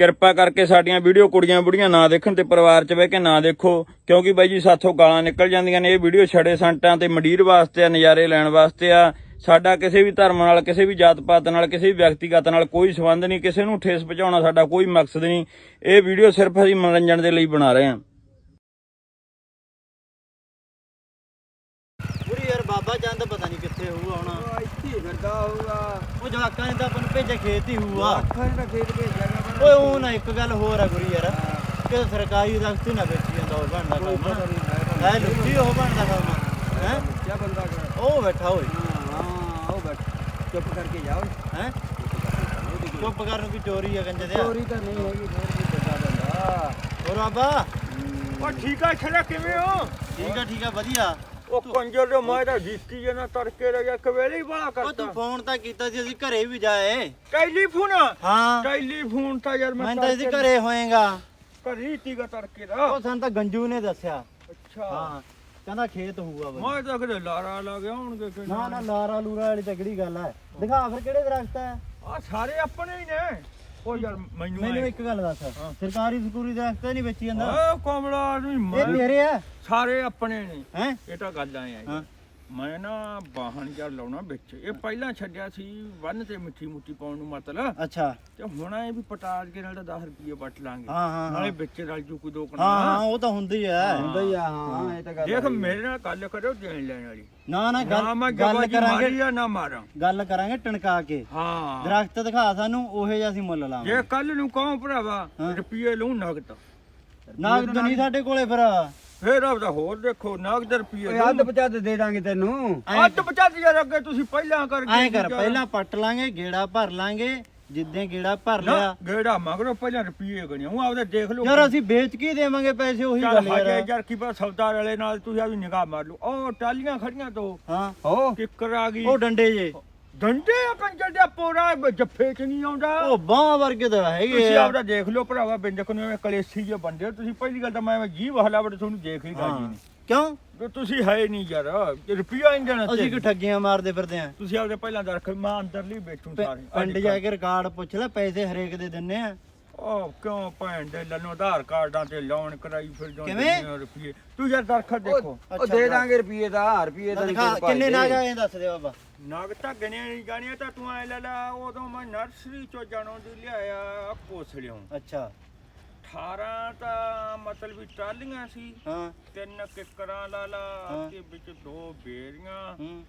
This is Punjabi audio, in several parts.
ਕਿਰਪਾ ਕਰਕੇ ਸਾਡੀਆਂ ਵੀਡੀਓ ਕੁੜੀਆਂ ਬੁੜੀਆਂ ਨਾ ਦੇਖਣ ਤੇ ਪਰਿਵਾਰ 'ਚ ਬਹਿ ਕੇ ਨਾ ਦੇਖੋ। ਕਿਉਂਕਿ ਬਾਈ ਜੀ ਸਾਥੋਂ ਗਾਲਾਂ ਨਿਕਲ ਜਾਂਦੀਆਂ ਨੇ। ਇਹ ਵੀਡੀਓ ਛੜੇ ਸੰਟਾਂ ਤੇ ਮੰਡੀਰ ਵਾਸਤੇ ਆ ਨਜ਼ਾਰੇ ਲੈਣ ਵਾਸਤੇ ਆ। ਸਾਡਾ ਕਿਸੇ ਵੀ ਧਰਮ ਨਾਲ ਕਿਸੇ ਵੀ ਜਾਤ ਪਾਤ ਨਾਲ ਕਿਸੇ ਵੀ ਵਿਅਕਤੀਗਤ ਨਾਲ ਕੋਈ ਸੰਬੰਧ ਨਹੀਂ ਕਿਸੇ ਨੂੰ ਠੇਸ ਪਹੁੰਚਾਉਣਾ ਸਾਡਾ ਕੋਈ ਮਕਸਦ ਨਹੀਂ। ਇਹ ਵੀਡੀਓ ਸਿਰਫ ਅਸੀਂ ਮਨੋਰੰਜਨ ਦੇ ਲਈ ਬਣਾ ਰਹੇ ਹਾਂ। ਪੂਰੀ ਯਾਰ ਬਾਬਾ ਚੰਦ ਪਤਾ ਨਹੀਂ ਕਿੱਥੇ ਹੋਊਗਾ ਹੁਣ। ਇੱਥੇ ਫਿਰਦਾ ਹੋਊਗਾ। ਉਹ ਜਵਾਕਾਂ ਨੇ ਤਾਂ ਆਪਾਂ ਨੂੰ ਭੇਜਿਆ ਖੇਤ ਹੀ ਹੋਊਗਾ। ਅੱਖਾਂ ਦਾ ਖੇਤ ਭੇਜਿਆ। ਓਏ ਉਹ ਨਾ ਇੱਕ ਗੱਲ ਹੋਰ ਆ ਗੁਰੀ ਯਾਰ ਕਿ ਸਰਕਾਰੀ ਦਫ਼ਤਰ ਹੀ ਨਾ ਵੇਚੀ ਜਾਂਦਾ ਉਹ ਬਣਦਾ ਕੰਮ ਹੈ ਲੁੱਟੀ ਉਹ ਬਣਦਾ ਕੰਮ ਹੈ? ਕਿਆ ਬੰਦਾ ਕਰ। ਉਹ ਬੈਠਾ ਓਏ। ਹਾਂ ਹਾਂ ਉਹ ਬੈਠ। ਚੁੱਪ ਕਰਕੇ ਜਾਓ ਹੈ? ਚੁੱਪ ਕਰਨ ਨੂੰ ਕੀ ਚੋਰੀ ਆ ਦੇ ਚੋਰੀ ਤਾਂ ਨਹੀਂ ਹੈਗੀ ਫਿਰ ਵੀ ਬੰਦਾ ਬੰਦਾ। ਹੋਰ ਬਾਬਾ? ਉਹ ਠੀਕ ਆ ਛੜਾ ਕਿਵੇਂ ਹੋ? ਠੀਕ ਆ ਠੀਕ ਆ ਵਧੀਆ। ਉਹ ਕੰਜਰ ਦੇ ਮੈਂ ਤਾਂ ਜੀਤੀ ਜਨਾ ਤੜਕੇ ਰਹਿ ਗਿਆ ਕਵੇਲੇ ਹੀ ਬੜਾ ਉਹ ਕਰਦਾ। ਤੂੰ ਫੋਨ ਤਾਂ ਕੀਤਾ ਸੀ ਅਸੀਂ ਘਰੇ ਵੀ ਜਾਏ। ਟੈਲੀਫੋਨ? ਹਾਂ। ਟੈਲੀਫੋਨ ਤਾਂ ਯਾਰ ਮੈਂ ਤਾਂ ਅਸੀਂ ਘਰੇ ਹੋਏਗਾ। ਘਰੀ ਤੀਗਾ ਤੜਕੇ ਦਾ। ਉਹ ਸਾਨੂੰ ਤਾਂ ਗੰਜੂ ਨੇ ਦੱਸਿਆ। ਅੱਛਾ। ਹਾਂ ਕਹਿੰਦਾ ਖੇਤ ਹੋਊਗਾ ਬਈ। ਮੈਂ ਤਾਂ ਕਿਤੇ ਲਾਰਾ ਲਾ ਗਿਆ ਹੋਣਗੇ ਨਾ ਨਾ ਲਾਰਾ ਲੂਰਾ ਵਾਲੀ ਤਗੜੀ ਗੱਲ ਹੈ। ਦਿਖਾ ਫਿਰ ਕਿਹੜੇ ਦਰਖਤ ਹੈ। ਆ ਸਾਰੇ ਆਪਣੇ ਹੀ ਨੇ। ਉਹ ਯਾਰ ਮੈਨੂੰ ਮੈਨੂੰ ਇੱਕ ਗੱਲ ਦੱਸ। ਸਰਕਾਰੀ ਸਕੂਰੀ ਦਰਖਤ ਨਹੀਂ ਵੇਚੀ ਜਾਂਦਾ। ਓ ਕਮਲਾ ਆਦਮੀ ਇਹ ਮੈਂ ਤੇਰੇ ਆ? ਸਾਰੇ ਆਪਣੇ ਨੇ। ਹੈ? ਇਹ ਤਾਂ ਗੱਲ ਆਏ ਆ। ਮੈਂ ਨਾ ਬਾਹਣ ਜਾਂ ਲਾਉਣਾ ਵਿੱਚ। ਇਹ ਪਹਿਲਾਂ ਛੱਡਿਆ ਸੀ ਵੰਨ ਤੇ ਮਿੱਠੀ ਮੁੱਠੀ ਪਾਉਣ ਨੂੰ ਮਤਲਬ। ਅੱਛਾ। ਤੇ ਹੁਣ ਇਹ ਵੀ ਪਟਾਜ ਕੇ ਨਾਲ ਤਾਂ 10 ਰੁਪਏ ਵੱਟ ਲਾਂਗੇ। ਹਾਂ ਹਾਂ ਨਾਲੇ ਵਿੱਚ ਰਲ ਜੂ ਕੋਈ ਦੋ ਹਾਂ ਹਾਂ ਕਣਾ ਉਹ ਤਾਂ ਹੁੰਦੀ ਹੈ। ਹੁੰਦਾ ਹੀ ਆ ਹਾਂ ਇਹ ਤਾਂ ਗੱਲ ਦੇਖ। ਮੇਰੇ ਨਾਲ ਗੱਲ ਕਰੋ ਦੇਣ ਲੈਣ ਵਾਲੀ। ਨਾ ਨਾ ਨਾ ਮੈਂ ਗੱਲ ਗੱਲ ਕਰਾਂਗੇ। ਮਾਰੀ ਆ ਨਾ ਮਾਰਾਂ। ਗੱਲ ਕਰਾਂਗੇ ਟਣਕਾ ਕੇ। ਹਾਂ। ਦਰਖਤ ਦਿਖਾ ਸਾਨੂੰ ਉਹੇ ਜਿਹਾ ਅਸੀਂ ਮੁੱਲ ਲਾਵਾਂਗੇ ਜੇ ਕੱਲ ਨੂੰ ਕਹੋ ਭਰਾਵਾ। ਰੁਪਏ ਲਊ ਨਗਦ। ਨਾਗਦ ਨਹੀਂ ਸਾਡੇ ਕੋਲੇ ਫਿਰ। ਫੇਰ ਆਪਦਾ ਹੋਰ ਦੇਖੋ ਨਗਦ ਰੁਪਏ ਓਏ ਅੱਧ ਪਚੱਧ ਦੇ ਦਾਂਗੇ ਤੈਨੂੰ। ਅੱਜ 50000 ਅੱਗੇ ਤੁਸੀਂ ਪਹਿਲਾਂ ਕਰਕੇ ਐਂ ਕਰ ਪਹਿਲਾਂ ਪੱਟ ਲਾਂਗੇ ਗੇੜਾ ਭਰ ਲਾਂਗੇ ਜਿੱਦਾਂ ਗੇੜਾ ਭਰ ਲਿਆ। ਗੇੜਾ ਮਗਰੋਂ ਪਹਿਲਾਂ ਰੁਪਏ ਗਣੇ ਉਹ ਆਪਦਾ ਦੇਖ ਲਓ। ਯਾਰ ਅਸੀਂ ਵੇਚ ਕੇ ਹੀ ਦੇਵਾਂਗੇ ਪੈਸੇ ਉਹੀ ਗੱਲ ਯਾਰ। ਯਾਰ ਕੀ ਬਸ ਸੌਦਾ ਵਾਲੇ ਨਾਲ ਤੁਸੀਂ ਆਪਦੀ ਨਿਗਾਹ ਮਾਰ ਲਓ। ਉਹ ਟਾਲੀਆਂ ਖੜੀਆਂ ਤੋਂ ਹਾਂ। ਹੋ ਕਿੱਕਰ ਆ ਗਈ। ਉਹ ਡੰਡੇ ਜੇ। ਡੰਡੇ ਆ ਕੰਜਰ ਦਾ ਪੋਰਾ ਜੱਫੇ ਚ ਨਹੀਂ ਆਉਂਦਾ। ਉਹ ਬਾਹ ਵਰਗੇ ਤਾਂ ਹੈਗੇ ਤੁਸੀਂ ਆ। ਆਪਦਾ ਦੇਖ ਲਓ ਭਰਾਵਾ ਬਿੰਦਕ ਨੂੰ ਐਵੇਂ ਕਲੇਸੀ ਜੇ ਬੰਦੇ ਹੋ। ਤੁਸੀਂ ਪਹਿਲੀ ਗੱਲ ਤਾਂ ਮੈਂ ਜੀਵ ਹਲਾਵਟ ਤੁਹਾਨੂੰ ਦੇਖ ਹੀ ਗਾਜੀ ਹਾਂ। ਨਹੀਂ। ਕਿਉਂ? ਤੇ ਤੁਸੀਂ ਹੈ ਨਹੀਂ ਯਾਰ ਰੁਪਿਆ ਦੇਣਾ ਅਸੀਂ ਕਿ ਠੱਗੀਆਂ ਮਾਰਦੇ ਫਿਰਦੇ ਆ? ਤੁਸੀਂ ਆਪਦੇ ਪਹਿਲਾਂ ਦਾ ਰੱਖ ਮੈਂ ਅੰਦਰਲੀ ਵੇਚੂ ਸਾਰੇ। ਪਿੰਡ ਜਾ ਕੇ ਰਿਕਾਰਡ ਪੁੱਛ ਲੈ ਪੈਸੇ ਹਰੇਕ ਦੇ ਦਿੰਨੇ ਆ। ਉਹ ਕਿਉਂ ਭੈਣ ਦੇ ਲੰਨੋ ਆਧਾਰ ਕਾਰਡਾਂ ਤੇ ਲੋਨ ਕਰਾਈ ਫਿਰ ਜਾਂਦੇ ਕਿਵੇਂ? ਨੇ ਰੁਪਏ ਤੂੰ ਯਾਰ ਦਰਖਤ ਦੇਖੋ। ਉਹ ਅੱਛਾ, ਦੇ ਦਾਂਗੇ ਰੁਪਏ ਦਾ ਰੁਪਏ ਦਾ ਦਿਖਾ ਕਿੰਨੇ ਨਾ ਜਾਏ ਦੱਸ ਦੇ ਬਾਬਾ। ਨਗ ਤਾਂ ਗਣਿਆ ਨਹੀਂ ਗਣਿਆ ਤਾਂ ਤੂੰ ਐ ਲੈ ਲਾ ਉਦੋਂ ਮੈਂ ਨਰਸਰੀ ਚੋਂ ਜਾਣੋ ਦੀ ਲਿਆਇਆ ਪੋਸੜਿਓ ਅੱਛਾ। 18 ਤਾਂ ਮਤਲਬ ਵੀ ਟਾਲੀਆਂ ਸੀ। ਹਾਂ। ਤਿੰਨ ਕਿੱਕਰਾਂ ਲਾ ਲਾ ਹਾਂ। ਤੇ ਵਿੱਚ ਦੋ ਬੇਰੀਆਂ ਹੂੰ।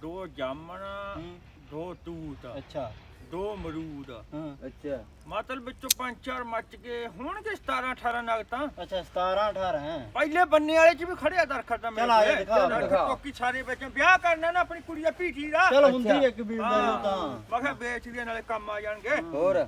ਦੋ ਜਾਮਣਾ ਹੂੰ। ਦੋ ਤੂਤ। ਅੱਛਾ। ਦੋ ਮਰੂਦ ਹਾਂ। ਅੱਛਾ। ਮਤਲਬ ਵਿੱਚੋਂ ਪੰਜ ਚਾਰ ਮੱਚ ਕੇ ਹੋਣਗੇ 17 18 ਨਗ ਤਾਂ। ਅੱਛਾ 17 18 ਹੈ। ਪਹਿਲੇ ਬੰਨੇ ਵਾਲੇ ਚ ਵੀ ਖੜਿਆ ਦਰਖਤ ਦਾ ਚੱਲ ਆ ਜਾ, ਦਿਖਾ, ਦਿਖਾ। ਟੋਕੀ ਸਾਰੇ ਵਿੱਚ ਵਿਆਹ ਕਰਨਾ ਨਾ ਆਪਣੀ ਕੁੜੀ ਦਾ ਪੀਠੀ ਦਾ। ਚਲ ਹੁੰਦੀ ਇੱਕ ਵੀਰ ਦਾ ਤਾਂ। ਮੈਂ ਕਿਹਾ ਵੇਚ ਦੇ ਨਾਲੇ ਕੰਮ ਆ ਜਾਣਗੇ। ਹੋਰ।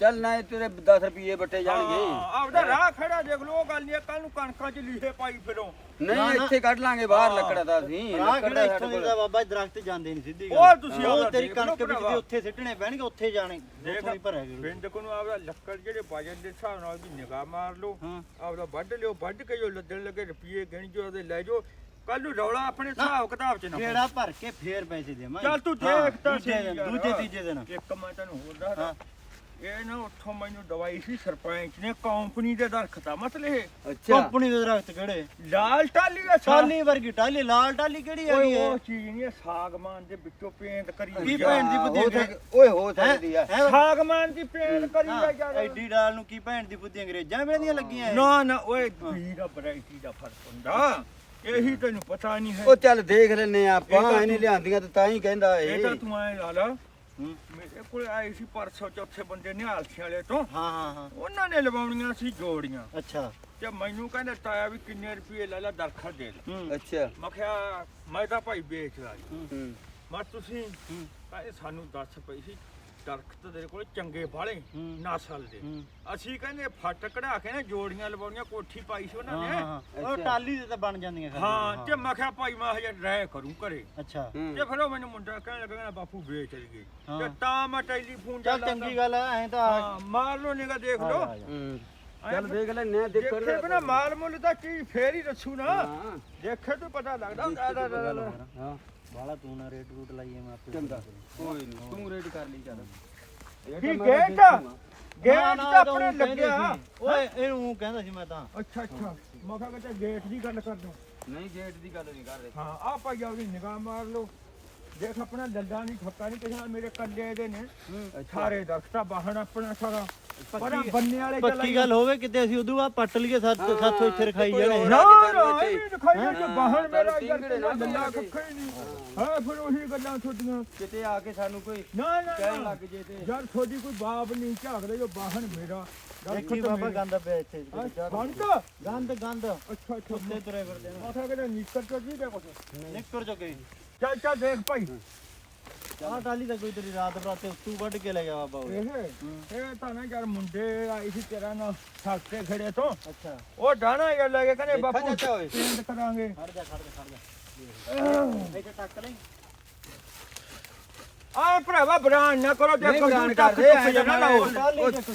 ਚੱਲ ਨਾ ਇਹ ਤੇਰੇ 10 ਰੁਪਏ ਬੱਟੇ ਜਾਣਗੇ। ਆਪਦਾ ਰਾਹ ਖੜਾ ਦੇਖ ਲੋ ਉਹ ਗੱਲ ਨਹੀਂ ਕੱਲ ਨੂੰ ਕਣਕਾਂ ਚ ਲੀਹੇ ਪਾਈ ਫਿਰੋ। ਨਹੀਂ। ਇੱਥੇ ਕੱਢ ਲਾਂਗੇ ਬਾਹਰ। ਲੱਕੜਾ ਦਾ ਅਸੀਂ। ਰਾਹ ਲੱਕੜ ਕਿਹੜਾ ਦਾ ਇੱਥੋਂ ਸਾਡੇ ਦੀ ਕੋਲ। ਦਾ ਬਾਬਾ ਦਰਖਤ ਜਾਂਦੇ ਨਹੀਂ ਸਿੱਧੀ ਉਹ ਤੁਸੀਂ ਉਹ ਆਪਦਾ ਤੇਰੀ ਦੇਖ ਲਓ ਕਣਕ ਵਿੱਚ ਭਰਾਵਾ। ਦੀ ਉੱਥੇ ਸਿੱਟਣੇ ਪੈਣਗੇ ਉੱਥੇ ਜਾਣੇ। ਦੇਖ ਉੱਥੋਂ ਹੀ ਭਰਿਆ ਬਿੰਦਕ ਨੂੰ ਆਪਦਾ ਲੱਕੜ ਜਿਹੜੇ ਵਜਨ ਦੇ ਹਿਸਾਬ ਨਾਲ ਦੀ ਨਿਗਾਹ ਮਾਰ ਲਓ ਆਪਦਾ ਵੱਢ ਲਿਓ ਵੱਢ ਕੇ ਜੋ ਲੱਦਣ ਲੱਗੇ ਰੁਪਏ ਗਿਣ ਜੋ ਲੈ ਜਾਓ ਕੱਲ ਨੂੰ ਰੌਲਾ ਆਪਣੇ ਹਿਸਾਬ ਕਿਤਾਬ ਚ ਨਾ। ਕਿਹੜਾ ਭਰ ਕੇ ਫੇਰ ਪੈਸੇ ਦੇਵਾਂਗੇ। ਚੱਲ ਤੂੰ ਦੇਖ ਤਾਂ ਦੂਜੇ ਤੀਜੇ ਦਿਨ। ਇੱਕ ਮੈਂ ਤੈਨੂੰ ਹੋਰ ਦੱਸਦਾ ਇਹ ਨਾ ਉੱਥੋਂ ਮੈਨੂੰ ਦਵਾਈ ਸੀ ਸਰਪੰਚ ਨੇ ਕੰਪਨੀ ਦੇ ਦਰਖਤ ਆ ਮਤਲਬ ਇਹ ਅੱਛਾ। ਕੰਪਨੀ ਦੇ ਦਰਖਤ ਕਿਹੜੇ? ਲਾਲ ਟਾਲੀ ਦਾ ਸਾਗ ਟਾਲੀ ਵਰਗੀ ਟਾਲੀ ਲਾਲ ਟਾਲੀ ਕਿਹੜੀ ਹੈਗੀ ਓਏ ਹੈ ਉਹ ਚੀਜ਼ ਨਹੀਂ ਹੈ, ਸਾਗਮਾਨ ਦੇ ਵਿੱਚੋਂ ਪੇਂਟ ਕਰੀ ਕੀ। ਭੈਣ ਦੀ ਬੁੱਧੀ ਹੋ ਹੈ? ਸਕ- ਓਏ ਹੋ ਸਕਦੀ ਆ। ਹੈਂ? ਸਾਗਮਾਨ ਦੀ ਪੇਂਟ ਕਰੀ ਆ ਯਾਰ ਐਡੀ ਡਾਲ ਨੂੰ ਕੀ ਭੈਣ ਦੀ ਬੁੱਧੀ ਅੰਗਰੇਜ਼ਾਂ ਵੇਲੇ ਲੱਗੀਆਂ ਇਹ? ਨਾ ਨਾ ਓਏ ਵੀਰਾ ਵੈਰਾਈਟੀ ਦਾ ਫ਼ਰਕ ਹੁੰਦਾ। ਇਹੀ ਤੈਨੂੰ ਪਤਾ ਨਹੀਂ ਹੈ। ਉਹ ਚੱਲ ਦੇਖ ਲੈਨੇ ਆ ਇਹ ਤਾਂ ਆਪਾਂ ਤੂੰ- ਇਹਨੇ ਲਿਆਂਦੀਆਂ ਤੇ ਤਾਂ ਹੀ ਕਹਿੰਦਾ ਇਹ ਇਹ। ਤਾਂ ਤੂੰ ਐ ਲਾ ਲਾ। ਮੇਰੇ ਕੋਲ ਆਏ ਸੀ ਪਰਸੋਂ ਚੌਥੇ ਬੰਦੇ ਨਿਹਾਲਸੀ ਵਾਲੇ ਤੋਂ। ਹਾਂ ਹਾਂ ਹਾਂ। ਉਹਨਾਂ ਨੇ ਲਵਾਉਣੀਆਂ ਸੀ ਜੋੜੀਆਂ। ਅੱਛਾ। ਤੇ ਮੈਨੂੰ ਕਹਿੰਦੇ ਤਾਇਆ ਵੀ ਕਿੰਨੇ ਰੁਪਏ ਲੈ ਲੈ ਦਰਖਤ ਦੇ ਲੈ ਅੱਛਾ। ਮੈਂ ਕਿਹਾ ਮੈਂ ਤਾਂ ਭਾਈ ਵੇਚਦਾ ਜੀ। ਹੂੰ। ਮੈਂ ਤੁਸੀਂ ਹੂੰ। ਕਹਿੰਦੇ ਸਾਨੂੰ ਦੱਸ ਪਈ ਸੀ ਦਰਖਤ ਦੇ ਕੋਲ ਚੰਗੇ ਬਾਲੇ ਹੂੰ। ਨਸਲ ਦੇ। ਹੂੰ। ਅਸੀਂ ਕਹਿੰਦੇ ਫੱਟ ਕਢਾ ਕੇ ਨਾ ਜੋੜੀਆਂ ਲਵਾਉਣੀਆਂ ਕੋਠੀ ਪਾਈ ਸੀ ਉਹਨਾਂ ਹਾਂ ਨੇ ਹਾਂ। ਉਹ ਅੱਛਾ। ਟਾਲੀ ਦੇ ਤਾਂ ਬਣ ਜਾਂਦੀਆਂ ਹਾਂ ਤੇ ਮੈਂ ਕਿਹਾ ਭਾਈ ਮੈਂ ਹਜੇ ਰਹਿ ਕਰੂੰ ਘਰੇ। ਅੱਛਾ। ਤੇ ਫਿਰ ਉਹ ਮੈਨੂੰ ਮੁੰਡਾ ਕਹਿਣ ਲੱਗਾ ਕਹਿੰਦਾ ਬਾਪੂ ਵੇਚ ਲਈਏ। ਹਾਂ। ਤੇ ਤਾਂ ਮੈਂ ਟੈਲੀਫੋਨ ਚੱਲ ਚੰਗੀ ਗੱਲ ਆ ਐਂ ਤਾਂ ਹਾਂ ਮਾਰ ਲੋ ਨਿਗਾ ਦੇਖ ਲੋ ਆ ਜਾ, ਆ ਜਾ। ਹੂੰ। ਚੱਲ ਦੇਖ ਲੈਨੇ ਆ ਦੇਖੋ ਦੇਖੇ ਬਿਨਾ ਮਾਲ ਮੁੱਲ ਦਾ ਚੀਜ਼ ਫੇਰ ਹੀ ਦੱਸੂ ਨਾ। ਹਾਂ। ਦੇਖੇ ਤੋਂ ਪਤਾ ਲੱਗਦਾ ਹੁੰਦਾ ਇਹਦਾ- ਇਹਦਾ- ਇਹਦਾ। ਹਾਂ। ਬਾਲਾ ਤੂੰ ਨਾ ਰੇਟ ਰੂਟ ਲਾਈਏ ਮੈਂ ਆਪੇ ਚੰਗਾ। ਕੋਈ ਨਹੀਂ ਤੂੰ ਰੇਡ ਕਰ ਲਈ ਚੱਲ। ਕੀ ਗੇਟ। ਗੇਟ ਤਾਂ ਆਪਣੇ ਲੱਗਿਆ। ਓਏ ਇਹਨੂੰ ਕਹਿੰਦਾ ਸੀ ਮੈਂ ਤਾਂ। ਅੱਛਾ ਅੱਛਾ। ਮੈਂ ਕਿਹਾ ਕਿ ਗੇਟ ਦੀ ਗੱਲ ਕਰ ਦੂੰ। ਨਹੀਂ ਗੇਟ ਦੀ ਗੱਲ ਨਹੀਂ ਕਰ ਰਹੇ ਹਾਂ ਆ ਭਾਈ ਉਹਦੀ ਨਿਗਾਹ ਮਾਰ ਲਓ। ਦੇਖ ਆਪਣਾ ਲੱਲਾ ਨਹੀਂ ਖੱਕਾ ਨਹੀਂ ਕਿਸੇ ਨਾਲ ਮੇਰੇ ਕੱਲੇ ਦੇ ਨੇ। ਸਾਰੇ ਦਰਖਤਾਂ ਬਾਹਣ ਆਪਣਾ ਸਾਰਾ। ਪਰਾਂ ਬੰਨੇ ਵਾਲੇ ਪੱਕੀ ਗੱਲ ਹੋਵੇ ਕਿਤੇ ਅਸੀਂ ਉਦੋਂ ਬਾਅਦ ਪੱਟ ਲਈਏ ਸੱਤ ਸਾਥੋਂ ਇੱਥੇ ਰਖਾਈ ਜਾਣੇ। ਨਾ ਨਾ ਸਾਨੂੰ ਇਹ ਇੱਥੇ- ਵੀ ਦਿਖਾਈ ਦੇ ਹਾਂ, ਬਾਹਣ ਮੇਰਾ ਯਾਰ ਬਣੇ ਖੱਕਾ ਹੀ। ਨਹੀਂ। ਹਾਂ ਫਿਰ ਉਹੀ ਗੱਲਾਂ ਛੋਟੀਆਂ ਕਿਤੇ ਆ ਕੇ ਸਾਨੂੰ ਕੋਈ ਨਾ ਨਾ ਕਹਿਣ ਲੱਗ ਜੇ ਤੇ। ਯਾਰ ਤੁਹਾਡੀ ਕੋਈ ਬਾਪ ਨਹੀਂ ਝਾਕਦੇ ਜੋ ਬਾਹਣ ਮੇਰਾ। ਦੇਖੀ ਬਾਬਾ ਗੰਦ ਪਿਆ ਇੱਥੇ ਗੰਦ? ਗੰਦ ਅੱਛਾ ਅੱਛਾ। ਉੱਤੇ ਤੁਰੇ ਫਿਰਦੇ ਨੇ। ਮਾਥਾ ਕਿਤੇ ਨਿਕਲ ਚੋ ਜੀ ਦੇ ਨਿੱਕਰ ਚੋ ਗਈ। ਚੱਲ ਚੱਲ ਦੇਖ ਭਾਈ। ਆਹ ਟਾਲੀ ਤਾਂ ਕੋਈ ਤੇਰੀ ਰਾਤ ਬਰਾਤੇ ਉੱਤੋਂ ਵੱਢ ਕੇ ਲੈ ਗਿਆ ਬਾਬਾ ਉਹ। ਇਹ ਇਹ ਤਾਂ ਨਾ ਯਾਰ ਮੁੰਡੇ ਆਈ ਸੀ ਤੇਰਾ ਨਾ ਸਾਕੇ ਖੜੇ ਤੋਂ। ਅੱਛਾ। ਉਹ ਡਾਣਾ ਯਾਰ ਲੈ ਕੇ ਕਹਿੰਦੇ ਦੇਖਾ ਬਾਪੂ ਚਾਚਾ ਓਏ। ਚੇਂਜ ਕਰਾਂਗੇ। ਖੜ ਜਾ ਖੜ ਜਾ ਖੜ ਜਾ। ਇੱਥੇ ਟੱਕ ਲਈ। ਆਏ ਭਰਾਵਾ ਬਰਾਨ ਨਾ ਕਰੋ ਜੀ ਕਰਦੇ, ਕਰਦੇ ਜਾਣਾ ਤਾਂ ਲਾਓ।